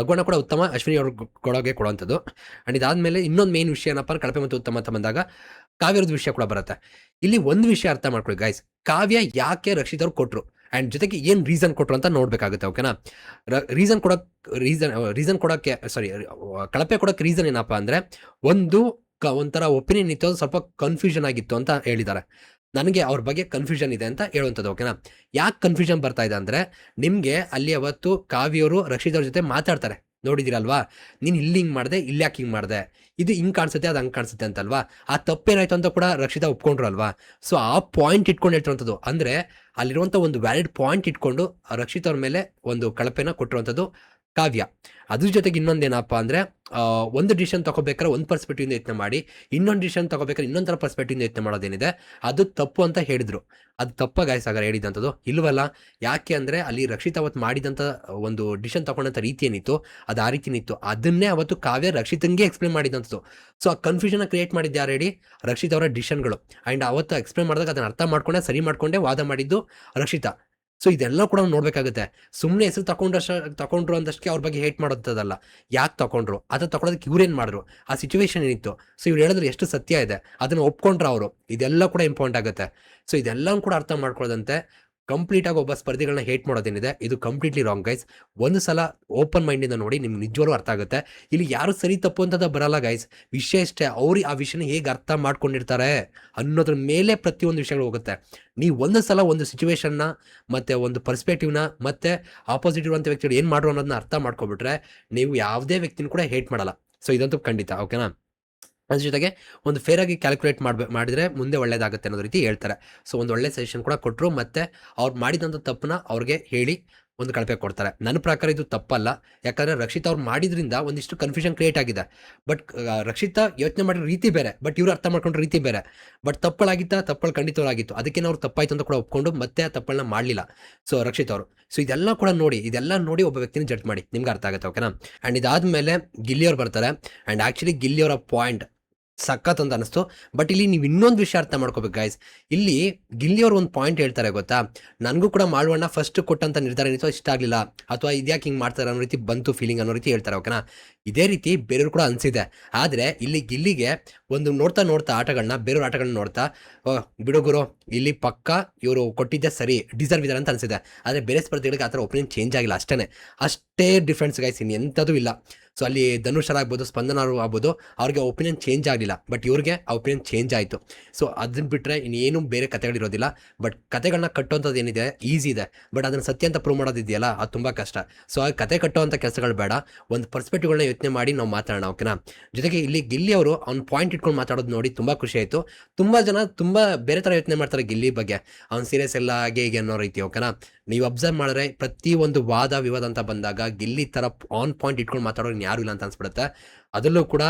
ರಘುವಣ ಕೂಡ ಉತ್ತಮ, ಅಶ್ವಿನಿ ಅವ್ರ ಕೊಡೋಗೆ ಕೊಡುವಂಥದ್ದು. ಆ್ಯಂಡ್ ಇದಾದಮೇಲೆ ಇನ್ನೊಂದು ಮೇನ್ ವಿಷಯ ಏನಪ್ಪ, ಕಳಪೆ ಮತ್ತು ಉತ್ತಮ ಅಂತ ಬಂದಾಗ ಕಾವ್ಯರದ ವಿಷಯ ಕೂಡ ಬರುತ್ತೆ. ಇಲ್ಲಿ ಒಂದು ವಿಷಯ ಅರ್ಥ ಮಾಡ್ಕೊಳ್ಳಿ ಗೈಸ್ ಕಾವ್ಯ ಯಾಕೆ ರಕ್ಷಿತ್ ಅವ್ರು ಕೊಟ್ಟರು ಆ್ಯಂಡ್ ಜೊತೆಗೆ ಏನು ರೀಸನ್ ಕೊಟ್ಟರು ಅಂತ ನೋಡಬೇಕಾಗುತ್ತೆ ಓಕೆನಾ ರೀಸನ್ ಕೊಡೋಕೆ ರೀಸನ್ ರೀಸನ್ ಕೊಡೋಕ್ಕೆ ಸಾರಿ ಕಳಪೆ ಕೊಡೋಕ್ಕೆ ರೀಸನ್ ಏನಪ್ಪ ಅಂದರೆ, ಒಂದು ಕ, ಒಂಥರ ಒಪಿನಿಯನ್ ಇತ್ತು ಸ್ವಲ್ಪ ಕನ್ಫ್ಯೂಷನ್ ಆಗಿತ್ತು ಅಂತ ಹೇಳಿದ್ದಾರೆ. ನನಗೆ ಅವ್ರ ಬಗ್ಗೆ ಕನ್ಫ್ಯೂಷನ್ ಇದೆ ಅಂತ ಹೇಳುವಂಥದ್ದು ಓಕೆನಾ ಯಾಕೆ ಕನ್ಫ್ಯೂಷನ್ ಬರ್ತಾ ಇದೆ ಅಂದರೆ, ನಿಮಗೆ ಅಲ್ಲಿ ಅವತ್ತು ಕಾವ್ಯವರು ರಕ್ಷಿತವ್ರ ಜೊತೆ ಮಾತಾಡ್ತಾರೆ. ನೋಡಿದಿರಲ್ವಾ? ನೀನು ಇಲ್ಲಿ ಹಿಂಗೆ ಮಾಡಿದೆ, ಇಲ್ಲಿ ಯಾಕೆ ಹಿಂಗೆ ಮಾಡಿದೆ? ಇದು ಹಿಂಗೆ ಕಾಣಿಸುತ್ತೆ, ಅದು ಹಂಗೆ ಕಾಣಿಸುತ್ತೆ ಅಂತಲ್ವಾ? ಆ ತಪ್ಪೇನಾಯ್ತು ಅಂತ ಕೂಡ ರಕ್ಷಿತಾ ಒಪ್ಕೊಂಡ್ರು ಅಲ್ವಾ ಸೊ ಆ ಪಾಯಿಂಟ್ ಇಟ್ಕೊಂಡು ಹೇಳ್ತಿರುವಂಥದ್ದು ಅಂದರೆ, ಅಲ್ಲಿರುವಂಥ ಒಂದು ವ್ಯಾಲಿಡ್ ಪಾಯಿಂಟ್ ಇಟ್ಕೊಂಡು ಆ ರಕ್ಷಿತ್ ಅವ್ರ ಮೇಲೆ ಒಂದು ಕಳಪೆನ ಕೊಟ್ಟಿರುವಂಥದ್ದು. ಕಾವ್ಯ. ಅದ್ರ ಜೊತೆಗೆ ಇನ್ನೊಂದೇನಪ್ಪ ಅಂದರೆ ಒಂದು ಡಿಸಿಷನ್ ತಗೋಬೇಕಾದ್ರೆ ಒಂದು ಪರ್ಸ್ಪೆಕ್ಟಿವಿಂದ ಯತ್ನ ಮಾಡಿ, ಇನ್ನೊಂದು ಡಿಸಿಷನ್ ತಗೋಬೇಕಾದ್ರೆ ಥರ ಪರ್ಸ್ಪೆಕ್ಟಿವಿಂದ ಯತ್ನ ಮಾಡೋದೇನಿದೆ, ಅದು ತಪ್ಪು ಅಂತ ಹೇಳಿದ್ರು. ಅದು ತಪ್ಪ ಗಾಯಸ್ ಆಗ ಹೇಳಿದಂಥದ್ದು. ಇಲ್ವಲ್ಲ, ಯಾಕೆ ಅಂದರೆ ಅಲ್ಲಿ ರಕ್ಷಿತ್ ಅವತ್ತು ಮಾಡಿದಂಥ ಒಂದು ಡಿಸಿಷನ್ ತಗೊಂಡಂಥ ರೀತಿ ಏನಿತ್ತು, ಅದು ಆ ರೀತಿನಿತ್ತು ಅದನ್ನೇ ಅವತ್ತು ಕಾವ್ಯ ರಕ್ಷಿತಂಗೆ ಎಕ್ಸ್ಪ್ಲೇನ್ ಮಾಡಿದಂಥದ್ದು. ಸೊ ಆ ಕನ್ಫ್ಯೂಷನ್ ಕ್ರಿಯೇಟ್ ಮಾಡಿದ್ದು ಯಾರು ಹೇಳಿ? ರಕ್ಷಿತ್ ಅವರ ಡಿಸಿಷನ್ಗಳು ಆ್ಯಂಡ್ ಅವತ್ತು ಎಕ್ಸ್ಪ್ಲೇನ್ ಮಾಡಿದಾಗ ಅದನ್ನು ಅರ್ಥ ಮಾಡ್ಕೊಂಡೆ, ಸರಿ ಮಾಡ್ಕೊಂಡೆ ವಾದ ಮಾಡಿದ್ದು ರಕ್ಷಿತಾ. ಸೊ ಇದೆಲ್ಲ ಕೂಡ ನಾವು ನೋಡಬೇಕಾಗುತ್ತೆ. ಸುಮ್ಮನೆ ಹೆಸರು ತಗೊಂಡಷ್ಟು ತಗೊಂಡ್ರು ಅಂದಷ್ಟಕ್ಕೆ ಅವ್ರ ಬಗ್ಗೆ ಹೇಟ್ ಮಾಡೋದಲ್ಲ ಯಾಕೆ ತಗೊಂಡ್ರು ಅದು ತಗೊಳೋದಕ್ಕೆ ಇವ್ರೇನು ಮಾಡಿದ್ರು? ಆ ಸಿಚುವೇಶನ್ ಏನಿತ್ತು? ಸೊ ಇವ್ರು ಹೇಳಿದ್ರೆ ಎಷ್ಟು ಸತ್ಯ ಇದೆ. ಅದನ್ನು ಒಪ್ಕೊಂಡ್ರು ಅವರು. ಇದೆಲ್ಲ ಕೂಡ ಇಂಪಾರ್ಟೆಂಟ್ ಆಗುತ್ತೆ. ಸೊ ಇದೆಲ್ಲವೂ ಕೂಡ ಅರ್ಥ ಮಾಡ್ಕೊಳ್ಳೋದಂತೆ ಕಂಪ್ಲೀಟಾಗಿ ಒಬ್ಬ ಸ್ಪರ್ಧಿಗಳನ್ನ ಹೇಟ್ ಮಾಡೋದೇನಿದೆ, ಇದು ಕಂಪ್ಲೀಟ್ಲಿ ರಾಂಗ್ ಗೈಸ್. ಒಂದು ಸಲ ಓಪನ್ ಮೈಂಡಿಂದ ನೋಡಿ ನಿಮ್ಗೆ ನಿಜವಾಗ್ಲೂ ಅರ್ಥ ಆಗುತ್ತೆ. ಇಲ್ಲಿ ಯಾರು ಸರಿ ತಪ್ಪು ಅಂತದ ಬರಲ್ಲ ಗೈಸ್. ವಿಷಯ ಇಷ್ಟೇ ಅವ್ರಿಗೆ ಆ ವಿಷಯನ ಹೇಗೆ ಅರ್ಥ ಮಾಡ್ಕೊಂಡಿರ್ತಾರೆ ಅನ್ನೋದ್ರ ಮೇಲೆ ಪ್ರತಿಯೊಂದು ವಿಷಯಗಳು ಹೋಗುತ್ತೆ. ನೀವು ಒಂದು ಸಲ ಒಂದು ಸಿಚುವೇಶನ್ನ ಮತ್ತು ಒಂದು ಪರ್ಸ್ಪೆಕ್ಟಿವ್ನ ಮತ್ತು ಆಪೋಸಿಟ್ ಇರುವಂಥ ವ್ಯಕ್ತಿಗಳು ಏನು ಮಾಡ್ರು ಅನ್ನೋದನ್ನ ಅರ್ಥ ಮಾಡ್ಕೊಬಿಟ್ರೆ ನೀವು ಯಾವುದೇ ವ್ಯಕ್ತಿನ ಕೂಡ ಹೇಟ್ ಮಾಡಲ್ಲ. ಸೊ ಇದಂತೂ ಖಂಡಿತ ಓಕೆನಾ ಅದ್ರ ಜೊತೆಗೆ ಒಂದು ಫೇರ್ ಆಗಿ ಕ್ಯಾಲ್ಕುಲೇಟ್ ಮಾಡ್ಬೇ, ಮಾಡಿದರೆ ಮುಂದೆ ಒಳ್ಳೇದಾಗುತ್ತೆ ಅನ್ನೋ ರೀತಿ ಹೇಳ್ತಾರೆ. ಸೊ ಒಂದು ಒಳ್ಳೆ ಸಜೆಷನ್ ಕೂಡ ಕೊಟ್ಟರು ಮತ್ತು ಅವ್ರು ಮಾಡಿದಂಥ ತಪ್ಪನ್ನ ಅವ್ರಿಗೆ ಹೇಳಿ ಒಂದು ಕಳಪೆ ಕೊಡ್ತಾರೆ. ನನ್ನ ಪ್ರಕಾರ ಇದು ತಪ್ಪಲ್ಲ. ಯಾಕಂದರೆ ರಕ್ಷಿತ ಅವ್ರು ಮಾಡಿದ್ರಿಂದ ಒಂದಿಷ್ಟು ಕನ್ಫ್ಯೂಷನ್ ಕ್ರಿಯೇಟ್ ಆಗಿದೆ. ಬಟ್ ರಕ್ಷಿತಾ ಯೋಚನೆ ಮಾಡಿರೋ ರೀತಿ ಬೇರೆ ಬಟ್ ಇವರು ಅರ್ಥ ಮಾಡ್ಕೊಂಡ್ರೆ ರೀತಿ ಬೇರೆ. ಬಟ್ ತಪ್ಪಳಾಗಿತ್ತ, ತಪ್ಪಳು ಖಂಡಿತವಾಗಿತ್ತು ಅದಕ್ಕೆ ಅವ್ರು ತಪ್ಪಾಯ್ತು ಅಂತ ಕೂಡ ಒಪ್ಕೊಂಡು ಮತ್ತೆ ಆ ತಪ್ಪಳನ್ನ ಮಾಡಲಿಲ್ಲ. ಸೊ ರಕ್ಷಿತ್ ಅವರು. ಸೊ ಇದೆಲ್ಲ ಕೂಡ ನೋಡಿ, ಇದೆಲ್ಲ ನೋಡಿ ಒಬ್ಬ ವ್ಯಕ್ತಿನ ಜಡ್ಜ್ ಮಾಡಿ. ನಿಮ್ಗೆ ಅರ್ಥ ಆಗುತ್ತೆ ಓಕೆನಾ ಆ್ಯಂಡ್ ಇದಾದಮೇಲೆ ಗಿಲ್ಲಿಯವ್ರು ಬರ್ತಾರೆ. ಆ್ಯಂಡ್ ಆ್ಯಕ್ಚುಲಿ ಗಿಲ್ಲಿಯವರ ಪಾಯಿಂಟ್ ಸಖತ್ ಅಂತ ಅನಿಸ್ತು. ಬಟ್ ಇಲ್ಲಿ ನೀವು ಇನ್ನೊಂದು ವಿಷಯ ಅರ್ಥ ಮಾಡ್ಕೋಬೇಕು ಗೈಸ್ ಇಲ್ಲಿ ಗಿಲ್ಲಿಯವ್ರು ಒಂದು ಪಾಯಿಂಟ್ ಹೇಳ್ತಾರೆ ಗೊತ್ತಾ? ನನಗೂ ಕೂಡ ಮಾಡುವಣ್ಣ ಫಸ್ಟ್ ಕೊಟ್ಟಂತ ನಿರ್ಧಾರ ಏನಿತ್ತು ಇಷ್ಟ ಆಗಲಿಲ್ಲ. ಅಥವಾ ಇದ್ಯಾಕೆ ಹಿಂಗೆ ಮಾಡ್ತಾರೆ ಅನ್ನೋ ರೀತಿ ಬಂತು ಫೀಲಿಂಗ್ ಅನ್ನೋ ರೀತಿ ಹೇಳ್ತಾರೆ ಓಕೆನಾ ಇದೇ ರೀತಿ ಬೇರೆಯವ್ರು ಕೂಡ ಅನಿಸಿದೆ. ಆದರೆ ಇಲ್ಲಿ ಗಿಲ್ಲಿಗೆ ಒಂದು ನೋಡ್ತಾ ನೋಡ್ತಾ ಆಟಗಳನ್ನ ಬೇರೆಯವ್ರ ಆಟಗಳನ್ನ ನೋಡ್ತಾ "ಓ, ಬಿಡು ಗುರು ಇಲ್ಲಿ ಪಕ್ಕ ಇವರು ಕೊಟ್ಟಿದ್ದೆ ಸರಿ ಡಿಸರ್ವ್ ಇದ್ದಾರೆ ಅಂತ ಅನಿಸಿದೆ. ಆದರೆ ಬೇರೆ ಸ್ಪರ್ಧೆಗಳಿಗೆ ಆ ಥರ ಒಪಿನಿಯನ್ ಚೇಂಜ್ ಆಗಿಲ್ಲ ಅಷ್ಟೇ ಅಷ್ಟೇ ಡಿಫ್ರೆನ್ಸ್ ಗೈಸ್ ಇನ್ನು ಎಂಥದ್ದು ಇಲ್ಲ. ಸೊ ಅಲ್ಲಿ ಧನುಷರ್ ಆಗ್ಬೋದು, ಸ್ಪಂದನ ಆಗ್ಬೋದು, ಅವ್ರಿಗೆ ಒಪಿನಿಯನ್ ಚೇಂಜ್ ಆಗಲಿಲ್ಲ. ಬಟ್ ಇವ್ರಿಗೆ ಆ ಒಪಿನಿಯನ್ ಚೇಂಜ್ ಆಯಿತು. ಸೊ ಅದನ್ನ ಬಿಟ್ಟರೆ ಇನ್ನೇನು ಬೇರೆ ಕತೆಗಳಿರೋದಿಲ್ಲ ಬಟ್ ಕತೆಗಳನ್ನ ಕಟ್ಟುವಂಥದ್ದು ಏನಿದೆ ಈಸಿ ಇದೆ. ಬಟ್ ಅದನ್ನು ಸತ್ಯ ಅಂತ ಪ್ರೂವ್ ಮಾಡೋದಿದೆಯಲ್ಲ ಅದು ತುಂಬ ಕಷ್ಟ. ಸೊ ಆ ಕತೆ ಕಟ್ಟುವಂಥ ಕೆಲಸಗಳು ಬೇಡ. ಒಂದು ಪರ್ಸ್ಪೆಕ್ಟಿವ್ಗಳನ್ನ ಯೋಚನೆ ಮಾಡಿ ನಾವು ಮಾತಾಡೋಣ ಓಕೆನಾ ಜೊತೆಗೆ ಇಲ್ಲಿ ಗಿಲ್ಲಿ ಅವರು ಅವ್ನ ಪಾಯಿಂಟ್ ಇಟ್ಕೊಂಡು ಮಾತಾಡೋದು ನೋಡಿ ತುಂಬ ಖುಷಿ ಆಯಿತು. ತುಂಬ ಜನ ತುಂಬ ಬೇರೆ ಥರ ಯೋಚನೆ ಮಾಡ್ತಾರೆ ಗಿಲ್ಲಿ ಬಗ್ಗೆ. ಅವ್ನ ಸೀರಿಯಸ್ ಎಲ್ಲ ಹಾಗೆ, ಹೀಗೆ ಅನ್ನೋ ರೀತಿ ಓಕೆನಾ ನೀವು ಅಬ್ಸರ್ವ್ ಮಾಡಿದ್ರೆ ಪ್ರತಿ ಒಂದು ವಾದ ವಿವಾದ ಅಂತ ಬಂದಾಗ ಗಿಲ್ಲಿ ಥರ ಆನ್ ಪಾಯಿಂಟ್ ಇಟ್ಕೊಂಡು ಮಾತಾಡೋರು ಯಾರು ಇಲ್ಲ ಅಂತ ಅನ್ಸ್ಬಿಡುತ್ತೆ. ಅದರಲ್ಲೂ ಕೂಡ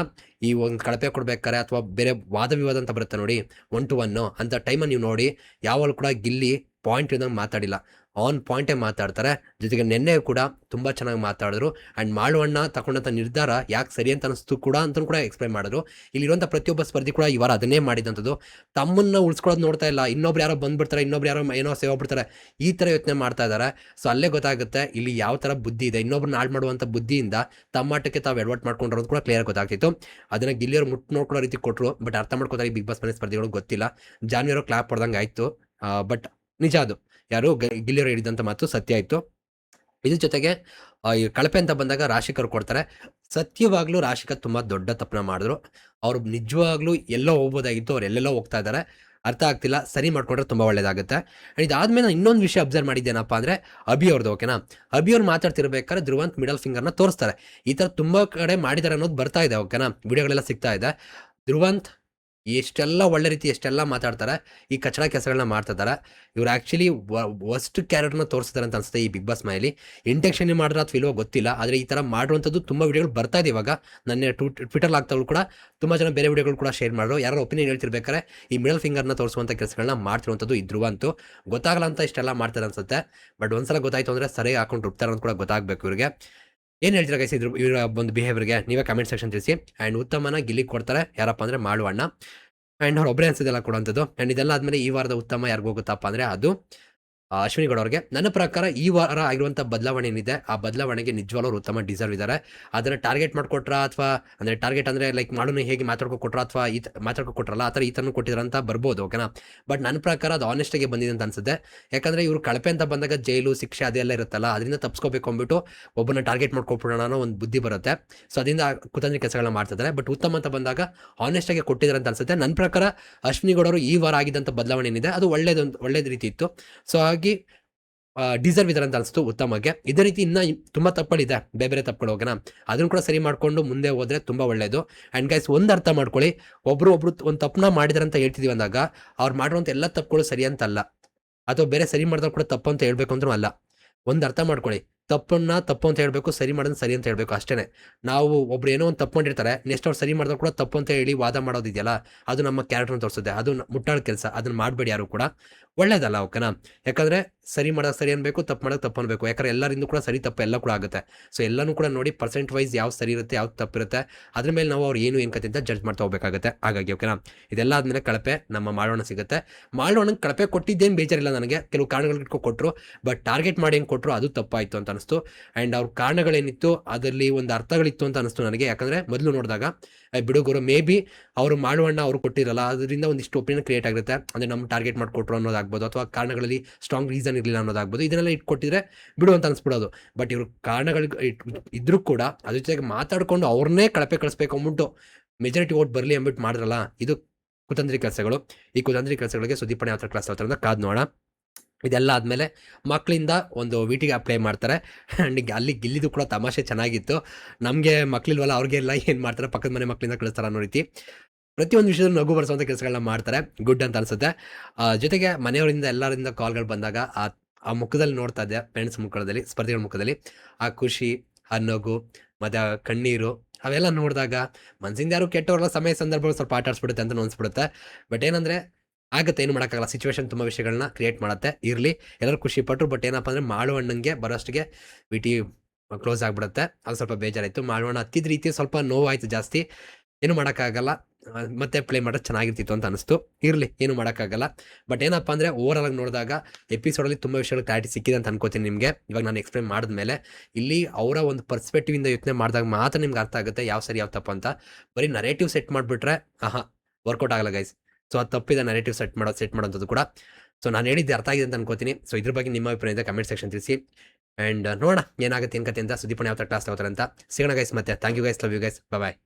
ಈ ಒಂದು ಕಳಪೆ ಕೊಡ್ಬೇಕಾರೆ ಅಥವಾ ಬೇರೆ ವಾದ ವಿವಾದ ಅಂತ ಬರುತ್ತೆ ನೋಡಿ ಒನ್ ಟು ಒನ್ನು ಅಂತ ಟೈಮಲ್ಲಿ ನೀವು ನೋಡಿ, ಯಾವಾಗಲೂ ಕೂಡ ಗಿಲ್ಲಿ ಪಾಯಿಂಟ್ ಇದ್ದಂಗೆ ಮಾತಾಡಿಲ್ಲ. ಆನ್ ಪಾಯಿಂಟೇ ಮಾತಾಡ್ತಾರೆ. ಜೊತೆಗೆ ನಿನ್ನೆ ಕೂಡ ತುಂಬ ಚೆನ್ನಾಗಿ ಮಾತಾಡಿದ್ರು. ಆ್ಯಂಡ್ ಮಾಳುವಣ್ಣ ತಗೊಂಡಂಥ ನಿರ್ಧಾರ ಯಾಕೆ ಸರಿ ಅಂತ ಅನಿಸ್ತು ಕೂಡ ಅಂತ ಕೂಡ ಎಕ್ಸ್ಪ್ಲೈನ್ ಮಾಡಿದ್ರು. ಇಲ್ಲಿರುವಂಥ ಪ್ರತಿಯೊಬ್ಬ ಸ್ಪರ್ಧಿ ಕೂಡ ಇವಾರ ಅದನ್ನೇ ಮಾಡಿದಂಥದ್ದು ತಮ್ಮನ್ನು ಉಳಿಸ್ಕೊಳ್ಳೋದು ನೋಡ್ತಾ ಇಲ್ಲ. ಇನ್ನೊಬ್ರು ಯಾರೋ ಬಂದ್ಬಿಡ್ತಾರೆ, ಇನ್ನೊಬ್ರು ಯಾರೋ ಏನೋ ಸೇವೆ ಬಿಡ್ತಾರೆ ಈ ಥರ ಯೋಚನೆ ಮಾಡ್ತಾ ಇದ್ದಾರೆ ಸೊ ಅಲ್ಲೇ ಗೊತ್ತಾಗುತ್ತೆ, ಇಲ್ಲಿ ಯಾವ ಥರ ಬುದ್ಧಿ ಇದೆ. ಇನ್ನೊಬ್ರನ್ನ ಹಾಳು ಮಾಡುವಂಥ ಬುದ್ಧಿಯಿಂದ ತಮ್ಮ ಆಟಕ್ಕೆ ತಾವು ಎಡ್ವರ್ಟ್ ಮಾಡ್ಕೊಂಡಿರೋದು ಕೂಡ ಕ್ಲಿಯರ್ ಗೊತ್ತಾಗ್ತಿತ್ತು. ಅದನ್ನು ಗಿಲ್ಲಿಯವರು ಮುಟ್ಟು ನೋಡ್ಕೊಳ್ಳೋ ರೀತಿ ಕೊಟ್ಟರು ಬಟ್ ಅರ್ಥ ಮಾಡ್ಕೋತಾರೆ ಬಿಗ್ ಬಾಸ್ ಮನೆ ಸ್ಪರ್ಧಿಗಳು ಗೊತ್ತಿಲ್ಲ. ಜಾನ್ವಿಯವರು ಕ್ಲಾಪ್ ಹೊಡೆದಂಗೆ ಆಯಿತು. ಬಟ್ ನಿಜ ಅದು. ಯಾರು ಗಿಲ್ಲಿಯವರು ಹೇಳಿದಂಥ ಮಾತು ಸತ್ಯ ಆಯಿತು ಇದ್ರ ಜೊತೆಗೆ ಈ ಕಳಪೆ ಅಂತ ಬಂದಾಗ ರಾಶಿಕರು ಕೊಡ್ತಾರೆ. ಸತ್ಯವಾಗ್ಲೂ ರಾಶಿಕ ತುಂಬ ದೊಡ್ಡ ತಪ್ಪನ ಮಾಡಿದ್ರು. ಅವ್ರು ನಿಜವಾಗ್ಲೂ ಎಲ್ಲೋ ಹೋಗ್ಬೋದಾಗಿತ್ತು, ಅವ್ರು ಎಲ್ಲೆಲ್ಲೋ ಹೋಗ್ತಾ ಇದ್ದಾರೆ. ಅರ್ಥ ಆಗ್ತಿಲ್ಲ, ಸರಿ ಮಾಡ್ಕೊಂಡ್ರೆ ತುಂಬ ಒಳ್ಳೇದಾಗುತ್ತೆ. ಅಂಡ್ ಇದಾದ್ಮೇಲೆ ನಾನು ಇನ್ನೊಂದು ವಿಷಯ ಅಬ್ಸರ್ವ್ ಮಾಡಿದ್ದೇನಪ್ಪ ಅಂದರೆ, ಅಭಿ ಅವ್ರದ್ದು ಓಕೆನಾ ಅಭಿ ಅವ್ರು ಮಾತಾಡ್ತಿರ್ಬೇಕಾದ್ರೆ ಧ್ರುವಂತ್ ಮಿಡಲ್ ಫಿಂಗರ್ನ ತೋರಿಸ್ತಾರೆ. ಈ ಥರ ತುಂಬ ಕಡೆ ಮಾಡಿದ್ದಾರೆ ಅನ್ನೋದು ಬರ್ತಾ ಇದೆ ಓಕೆನಾ ವಿಡಿಯೋಗಳೆಲ್ಲ ಸಿಗ್ತಾ ಇದೆ. ಧ್ರುವಂತ್ ಎಷ್ಟೆಲ್ಲ ಒಳ್ಳೆ ರೀತಿ ಎಷ್ಟೆಲ್ಲ ಮಾತಾಡ್ತಾರೆ, ಈ ಕಚಡ ಕೆಲಸಗಳನ್ನ ಮಾಡ್ತಿದ್ದಾರೆ ಇವ್ರು ಆ್ಯಕ್ಚುಲಿ ವರ್ಸ್ಟ್ ಕ್ಯಾರೆಕ್ಟರ್ನ ತೋರಿಸ್ತಾರೆ ಅಂತ ಅನ್ಸುತ್ತೆ ಈ ಬಿಗ್ ಬಾಸ್ ಮನೆಯಲ್ಲಿ ಇಂಟೆಕ್ಷನ್ ಮಾಡಿದ್ರೆ ಅಥವಾ ಇಲ್ವೋ ಗೊತ್ತಿಲ್ಲ, ಆದರೆ ಈ ಥರ ಮಾಡುವಂಥದ್ದು ತುಂಬ ವಿಡಿಯೋಗಳು ಬರ್ತಾ ಇದೆ ಇವಾಗ. ನನ್ನ ಟ್ವಿಟರ್ ಆಗ್ತಾಗಳು ಕೂಡ, ತುಂಬ ಜನ ಬೇರೆ ವಿಡಿಯೋಗಳು ಕೂಡ ಶೇರ್ ಮಾಡೋರು ಯಾರೋ ಒಪಿನಿಯನ್ ಹೇಳ್ತಿರ್ಬೇಕಾದ್ರೆ ಈ ಮಿಡಲ್ ಫಿಂಗರ್ನ ತೋರಿಸುವಂಥ ಕೆಲಸಗಳನ್ನ ಮಾಡ್ತಿರುವಂಥದ್ದು ಇದ್ರು ಅಂತೂ. ಗೊತ್ತಾಗಲ್ಲ ಅಂತ ಇಷ್ಟೆಲ್ಲ ಮಾಡ್ತಾರೆ ಅನ್ಸುತ್ತೆ. ಬಟ್ ಒಂದ್ಸಲ ಗೊತ್ತಾಯ್ತು ಅಂದರೆ ಸರಿಯಾಗಿ ಹಾಕೊಂಡು ರುಬ್ತಾರೆ ಅಂತ ಕೂಡ ಗೊತ್ತಾಗಬೇಕು ಇವ್ರಿಗೆ. ಏನು ಹೇಳ್ತೀರಾ ಗೈಸ್ ಇದ್ರ ಇವರ ಒಂದು ಬಿಹೇವಿಯರ್ಗೆ ನೀವೇ ಕಮೆಂಟ್ ಸೆಕ್ಷನ್ ತಿಳಿಸಿ. ಆ್ಯಂಡ್ ಉತ್ತಮನ ಗಿಲ್ಲಿಗೆ ಕೊಡ್ತಾರೆ. ಯಾರಪ್ಪ ಅಂದರೆ ಮಾಡುವಣ್ಣ ಆ್ಯಂಡ್ ಅವ್ರು ಒಬ್ಬರೇ ಅನ್ಸೋದೆಲ್ಲ ಕೊಡುವಂಥದ್ದು. ಆ್ಯಂಡ್ ಇದೆಲ್ಲ ಆದಮೇಲೆ ಈ ವಾರದ ಉತ್ತಮ ಯಾರಿಗೂ ಹೋಗುತ್ತಪ್ಪ ಅಂದರೆ ಅದು ಅಶ್ವಿನಿ ಗೌಡ ನನ್ನ ಪ್ರಕಾರ ಈ ವಾರ ಆಗಿರುವಂಥ ಬದಲಾವಣೆ ಏನಿದೆ, ಆ ಬದಲಾವಣೆಗೆ ನಿಜವಾಗ್ಲೂ ಉತ್ತಮ ಡಿಸರ್ವ್ ಇದ್ದಾರೆ ಅದನ್ನ ಟಾರ್ಗೆಟ್ ಮಾಡ್ಕೊಟ್ರಾ ಅಥವಾ, ಅಂದರೆ ಟಾರ್ಗೆಟ್ ಅಂದರೆ ಲೈಕ್ ಮಾಡೋನು ಹೇಗೆ ಮಾತಾಡ್ಕೊ ಕೊಟ್ರ ಅಥವಾ ಈ ಮಾತಾಡ್ಕೊ ಕೊಟ್ರಲ್ಲ ಆ ಥರ ಈ ಅಂತ ಬರ್ಬೋದು ಓಕೆನಾ ಬಟ್ ನನ್ನ ಪ್ರಕಾರ ಅದು ಆನೆಸ್ಟಾಗಿ ಬಂದಿದೆ ಅಂತ ಅನ್ಸುತ್ತೆ. ಯಾಕಂದರೆ ಇವರು ಕಳಪೆ ಅಂತ ಬಂದಾಗ ಜೈಲು, ಶಿಕ್ಷೆ ಅದೆಲ್ಲ ಇರುತ್ತಲ್ಲ, ಅದರಿಂದ ತಪ್ಸ್ಕೋಬೇಕು ಅಂದ್ಬಿಟ್ಟು ಒಬ್ಬನ ಟಾರ್ಗೆಟ್ ಮಾಡ್ಕೊಬಿಡೋಣ ಅನ್ನೋ ಒಂದು ಬುದ್ಧಿ ಬರುತ್ತೆ. ಸೊ ಅದರಿಂದ ಕುತಂತ್ರಿ ಕೆಲಸಗಳನ್ನ ಮಾಡ್ತಿದ್ದಾರೆ ಬಟ್ ಉತ್ತಮ ಅಂತ ಬಂದಾಗ ಆನೆಸ್ಟಾಗಿ ಕೊಟ್ಟಿದ್ದಾರೆ ಅಂತ ಅನ್ಸುತ್ತೆ. ನನ್ನ ಪ್ರಕಾರ ಅಶ್ವಿನಿ ಗೌಡರು ಈ ವಾರ ಆಗಿದ್ದಂಥ ಬದಲಾವಣೆ ಏನಿದೆ, ಅದು ಒಳ್ಳೇದೊಂದು, ಒಳ್ಳೇದು ರೀತಿ ಇತ್ತು. ಸೊ ಹಾಗಾಗಿ ಡಿಸರ್ವ್ ಇದ್ದಾರೆ ಅಂತ ಅನಿಸ್ತು ಉತ್ತಮಗೆ. ಇದೇ ರೀತಿ ಇನ್ನ ತುಂಬ ತಪ್ಪುಗಳಿದೆ. ಬೇರೆ ಬೇರೆ ತಪ್ಪುಗಳು ಹೋಗೋಣ. ಅದನ್ನು ಕೂಡ ಸರಿ ಮಾಡಿಕೊಂಡು ಮುಂದೆ ಹೋದ್ರೆ ತುಂಬ ಒಳ್ಳೆಯದು ಆ್ಯಂಡ್ ಗೈಸ್ ಒಂದು ಅರ್ಥ ಮಾಡ್ಕೊಳ್ಳಿ. ಒಬ್ಬರು ಒಬ್ರು ಒಂದು ತಪ್ಪನ್ನ ಮಾಡಿದಾರೆ ಅಂತ ಹೇಳ್ತಿದೀವಿ ಅಂದಾಗ, ಅವ್ರು ಮಾಡಿರುವಂಥ ಎಲ್ಲ ತಪ್ಪುಗಳು ಸರಿ ಅಂತ ಅಲ್ಲ ಅಥವಾ ಬೇರೆ ಸರಿ ಮಾಡಿದ್ರೆ ಕೂಡ ತಪ್ಪು ಅಂತ ಹೇಳಬೇಕು ಅಂದ್ರೂ ಅಲ್ಲ. ಒಂದು ಅರ್ಥ ಮಾಡ್ಕೊಳ್ಳಿ. ತಪ್ಪನ್ನ ತಪ್ಪು ಅಂತ ಹೇಳಬೇಕು, ಸರಿ ಮಾಡೋದು ಸರಿ ಅಂತ ಹೇಳಬೇಕು ಅಷ್ಟೇ ನಾವು ಒಬ್ರು ಏನೋ ಒಂದು ತಪ್ಪು ಮಾಡಿರ್ತಾರೆ ನೆಕ್ಸ್ಟ್ ಅವ್ರು ಸರಿ ಮಾಡಿದ್ರು ಕೂಡ ತಪ್ಪು ಅಂತ ಹೇಳಿ ವಾದ ಮಾಡೋದಿದೆಯಲ್ಲ ಅದು ನಮ್ಮ ಕ್ಯಾರೆಕ್ಟರ್ನ ತೋರಿಸುತ್ತೆ. ಅದು ಮುಟ್ಟಾಳ ಕೆಲಸ, ಅದನ್ನ ಮಾಡಬೇಡಿ ಯಾರು ಕೂಡ. ಒಳ್ಳೇದಲ್ಲ ಓಕೆನಾ? ಯಾಕಂದ್ರೆ ಸರಿ ಮಾಡೋಕೆ ಸರಿ ಅನ್ಬೇಕು, ತಪ್ಪು ಮಾಡೋಕೆ ತಪ್ಪು ಅನ್ಬೇಕು. ಯಾಕಂದ್ರೆ ಎಲ್ಲರಿಂದ ಕೂಡ ಸರಿ ತಪ್ಪು ಎಲ್ಲ ಕೂಡ ಆಗುತ್ತೆ. ಸೊ ಎಲ್ಲನೂ ಕೂಡ ನೋಡಿ ಪರ್ಸೆಂಟ್ ವೈಸ್ ಯಾವ ಸರಿ ಇರುತ್ತೆ ಯಾವ ತಪ್ಪಿರುತ್ತೆ ಅದ್ರ ಮೇಲೆ ನಾವು ಅವ್ರು ಏನು ಏನು ಕತೆ ಅಂತ ಜಡ್ಜ್ ಮಾಡ್ತಾ ಹೋಗಬೇಕಾಗುತ್ತೆ. ಹಾಗಾಗಿ ಓಕೆನಾ ಇದೆಲ್ಲ ಆದ್ಮೇಲೆ ಕಳಪೆ ನಮ್ಮ ಮಾಡೋಣ ಸಿಗುತ್ತೆ. ಮಾಡೋಣ ಕಳಪೆ ಕೊಟ್ಟಿದ್ದೇನು ಬೇಜಾರಿಲ್ಲ ನನಗೆ. ಕೆಲವು ಕಾರಣಗಳು ಕೊಟ್ಟರು ಬಟ್ ಟಾರ್ಗೆಟ್ ಮಾಡಿ ಹೆಂಗೆ ಕೊಟ್ಟರು ಅದು ತಪ್ಪಾಯಿತು ಅಂತ ಅನಿಸ್ತು. ಆ್ಯಂಡ್ ಅವ್ರ ಕಾರಣಗಳೇನಿತ್ತು, ಅದರಲ್ಲಿ ಒಂದು ಅರ್ಥಗಳಿತ್ತು ಅಂತ ಅನಿಸ್ತು ನನಗೆ. ಯಾಕಂದರೆ ಮೊದಲು ನೋಡಿದಾಗ ಬಿಡುಗರು ಮೇ ಬಿ ಅವರು ಮಾಡುವಣ್ಣ ಅವರು ಕೊಟ್ಟಿರಲ್ಲ, ಅದರಿಂದ ಒಂದಿಷ್ಟು ಒಪಿನಿಯನ್ ಕ್ರಿಯೇಟ್ ಆಗುತ್ತೆ. ಅಂದರೆ ನಮ್ಮ ಟಾರ್ಗೆಟ್ ಮಾಡಿಕೊಟ್ರು ಅನ್ನೋದಾಗ್ಬೋದು, ಅಥವಾ ಕಾರಣಗಳಲ್ಲಿ ಸ್ಟ್ರಾಂಗ್ ರೀಸನ್ ಇರಲಿಲ್ಲ ಅನ್ನೋದಾಗ್ಬೋದು. ಇದನ್ನೆಲ್ಲ ಇಟ್ಕೊಟ್ಟಿದ್ರೆ ಬಿಡು ಅಂತ ಅನ್ಸ್ಬಿಡೋದು. ಬಟ್ ಇವರು ಕಾರಣಗಳು ಇದ್ರೂ ಕೂಡ ಅದ್ರ ಜೊತೆಗೆ ಮಾತಾಡಿಕೊಂಡು ಅವ್ರನ್ನೇ ಕಳಪೆ ಕಳಿಸ್ಬೇಕು ಅಂದ್ಬಿಟ್ಟು ಮೆಜಾರಿಟಿ ಓಟ್ ಬರಲಿ ಅಂದ್ಬಿಟ್ಟು ಮಾಡಿದ್ರಲ್ಲ, ಇದು ಕುತಂತ್ರಿ ಕೆಲಸಗಳು. ಈ ಕುತಂತ್ರಿ ಕೆಲಸಗಳಿಗೆ ಸುದೀಪಣೆ ಯಾವ ಕ್ಲಾಸ್ ಆಗ್ತಾರೆ ಅಂತ ಕಾದ್ ನೋಡೋಣ. ಇದೆಲ್ಲ ಆದಮೇಲೆ ಮಕ್ಕಳಿಂದ ಒಂದು ವೀಟಿಗೆ ಅಪ್ಲೈ ಮಾಡ್ತಾರೆ. ಆ್ಯಂಡ್ ಅಲ್ಲಿ ಗಿಲ್ಲಿದು ಕೂಡ ತಮಾಷೆ ಚೆನ್ನಾಗಿತ್ತು. ನಮಗೆ ಮಕ್ಳಿಲ್ವಲ್ಲ, ಅವ್ರಿಗೆಲ್ಲ ಏನು ಮಾಡ್ತಾರೆ? ಪಕ್ಕದ ಮನೆ ಮಕ್ಕಳಿಂದ ಕಳಿಸ್ತಾರೆ ಅನ್ನೋ ರೀತಿ. ಪ್ರತಿಯೊಂದು ವಿಷಯದಲ್ಲಿ ನಗು ಬರೆಸುವಂಥ ಕೆಲಸಗಳನ್ನ ಮಾಡ್ತಾರೆ. ಗುಡ್ ಅಂತ ಅನ್ಸುತ್ತೆ. ಜೊತೆಗೆ ಮನೆಯವರಿಂದ ಎಲ್ಲರಿಂದ ಕಾಲ್ಗಳು ಬಂದಾಗ ಆ ಆ ಮುಖದಲ್ಲಿ ನೋಡ್ತಾ ಇದ್ದೆ ಫ್ರೆಂಡ್ಸ್ ಮುಖದಲ್ಲಿ ಸ್ಪರ್ಧಿಗಳ ಮುಖದಲ್ಲಿ. ಆ ಖುಷಿ, ಆ ನಗು, ಮತ್ತು ಕಣ್ಣೀರು, ಅವೆಲ್ಲ ನೋಡಿದಾಗ ಮನಸ್ಸಿಂದ ಯಾರು ಕೆಟ್ಟವ್ರಲ್ಲ ಸಮಯ, ಸಂದರ್ಭಗಳು ಸ್ವಲ್ಪ ಆಟ ಆಡಿಸ್ಬಿಡುತ್ತೆ ಅಂತ ಅನಿಸ್ಬಿಡುತ್ತೆ. ಬಟ್ ಏನಂದರೆ ಆಗುತ್ತೆ, ಏನು ಮಾಡೋಕ್ಕಾಗಲ್ಲ. ಸಿಚುವೇಶನ್ ತುಂಬ ವಿಷಯಗಳನ್ನ ಕ್ರಿಯೇಟ್ ಮಾಡುತ್ತೆ, ಇರಲಿ. ಎಲ್ಲರೂ ಖುಷಿ ಪಟ್ಟರು ಬಟ್ ಏನಪ್ಪ ಅಂದರೆ ಮಾಳುವಣ್ಣಂಗೆ ಬರೋಷ್ಟಿಗೆ ವಿ ಟಿ ಕ್ಲೋಸ್ ಆಗಿಬಿಡುತ್ತೆ. ಅದು ಸ್ವಲ್ಪ ಬೇಜಾರಾಯಿತು. ಮಾಳುವಣ್ಣ ಹತ್ತಿದ ರೀತಿ ಸ್ವಲ್ಪ ನೋವಾಯಿತು ಜಾಸ್ತಿ. ಏನು ಮಾಡೋಕ್ಕಾಗಲ್ಲ. ಮತ್ತೆ ಪ್ಲೇ ಮಾಡೋದು ಚೆನ್ನಾಗಿರ್ತಿತ್ತು ಅಂತ ಅನಿಸ್ತು. ಇರಲಿ, ಏನು ಮಾಡೋಕ್ಕಾಗಲ್ಲ. ಬಟ್ ಏನಪ್ಪ ಅಂದರೆ ಓವರಾಲ್ ಆಗಿ ನೋಡಿದಾಗ ಎಪಿಸೋಡಲ್ಲಿ ತುಂಬ ವಿಷಯಗಳು ಕ್ಲಾರಿಟಿ ಸಿಕ್ಕಿದೆ ಅಂತ ಅನ್ಕೋತೀನಿ ನಿಮಗೆ. ಇವಾಗ ನಾನು ಎಕ್ಸ್ಪ್ಲೇನ್ ಮಾಡಿದ್ಮೇಲೆ ಇಲ್ಲಿ ಅವರ ಒಂದು ಪರ್ಸ್ಪೆಕ್ಟಿವಿಂದ ಯೋಚನೆ ಮಾಡಿದಾಗ ಮಾತ್ರ ನಿಮ್ಗೆ ಅರ್ಥ ಆಗುತ್ತೆ, ಯಾವ ಸರಿ ಯಾವ ತಪ್ಪು ಅಂತ. ಬರೀ ನರೇಟಿವ್ ಸೆಟ್ ಮಾಡಿಬಿಟ್ರೆ, ಆಹಾ ವರ್ಕೌಟ್ ಆಗಲ್ಲ ಗೈಸ್ ಸೊ ಅದು ತಪ್ಪಿದೆ ನರೇಟಿವ್ ಸೆಟ್ ಮಾಡೋ ಸೆಟ್ ಮಾಡೋಂಥದ್ದು ಕೂಡ. ಸೊ ನಾನು ಹೇಳಿದ್ದು ಅರ್ಥ ಆಗಿದೆ ಅಂತ ಅನ್ಕೋತೀನಿ. ಸೊ ಇದ್ರ ಬಗ್ಗೆ ನಿಮ್ಮ ಅಭಿಪ್ರಾಯ ಇದೆ ಕಮೆಂಟ್ ಸೆಕ್ಷನ್ ತಿಳಿಸಿ. ಆ್ಯಂಡ್ ನೋಡೋಣ, ಏನಾಗುತ್ತೆ ಏನು ಕತೆ ಅಂತ ಸುದೀಪಣ್ಣ ಯಾವ ಕ್ಲಾಸ್ ತಗೋತಾರೆ ಅಂತ. ಸಿಗೋಣ ಗೈಸ್ ಮತ್ತೆ. Thank you guys love you guys bye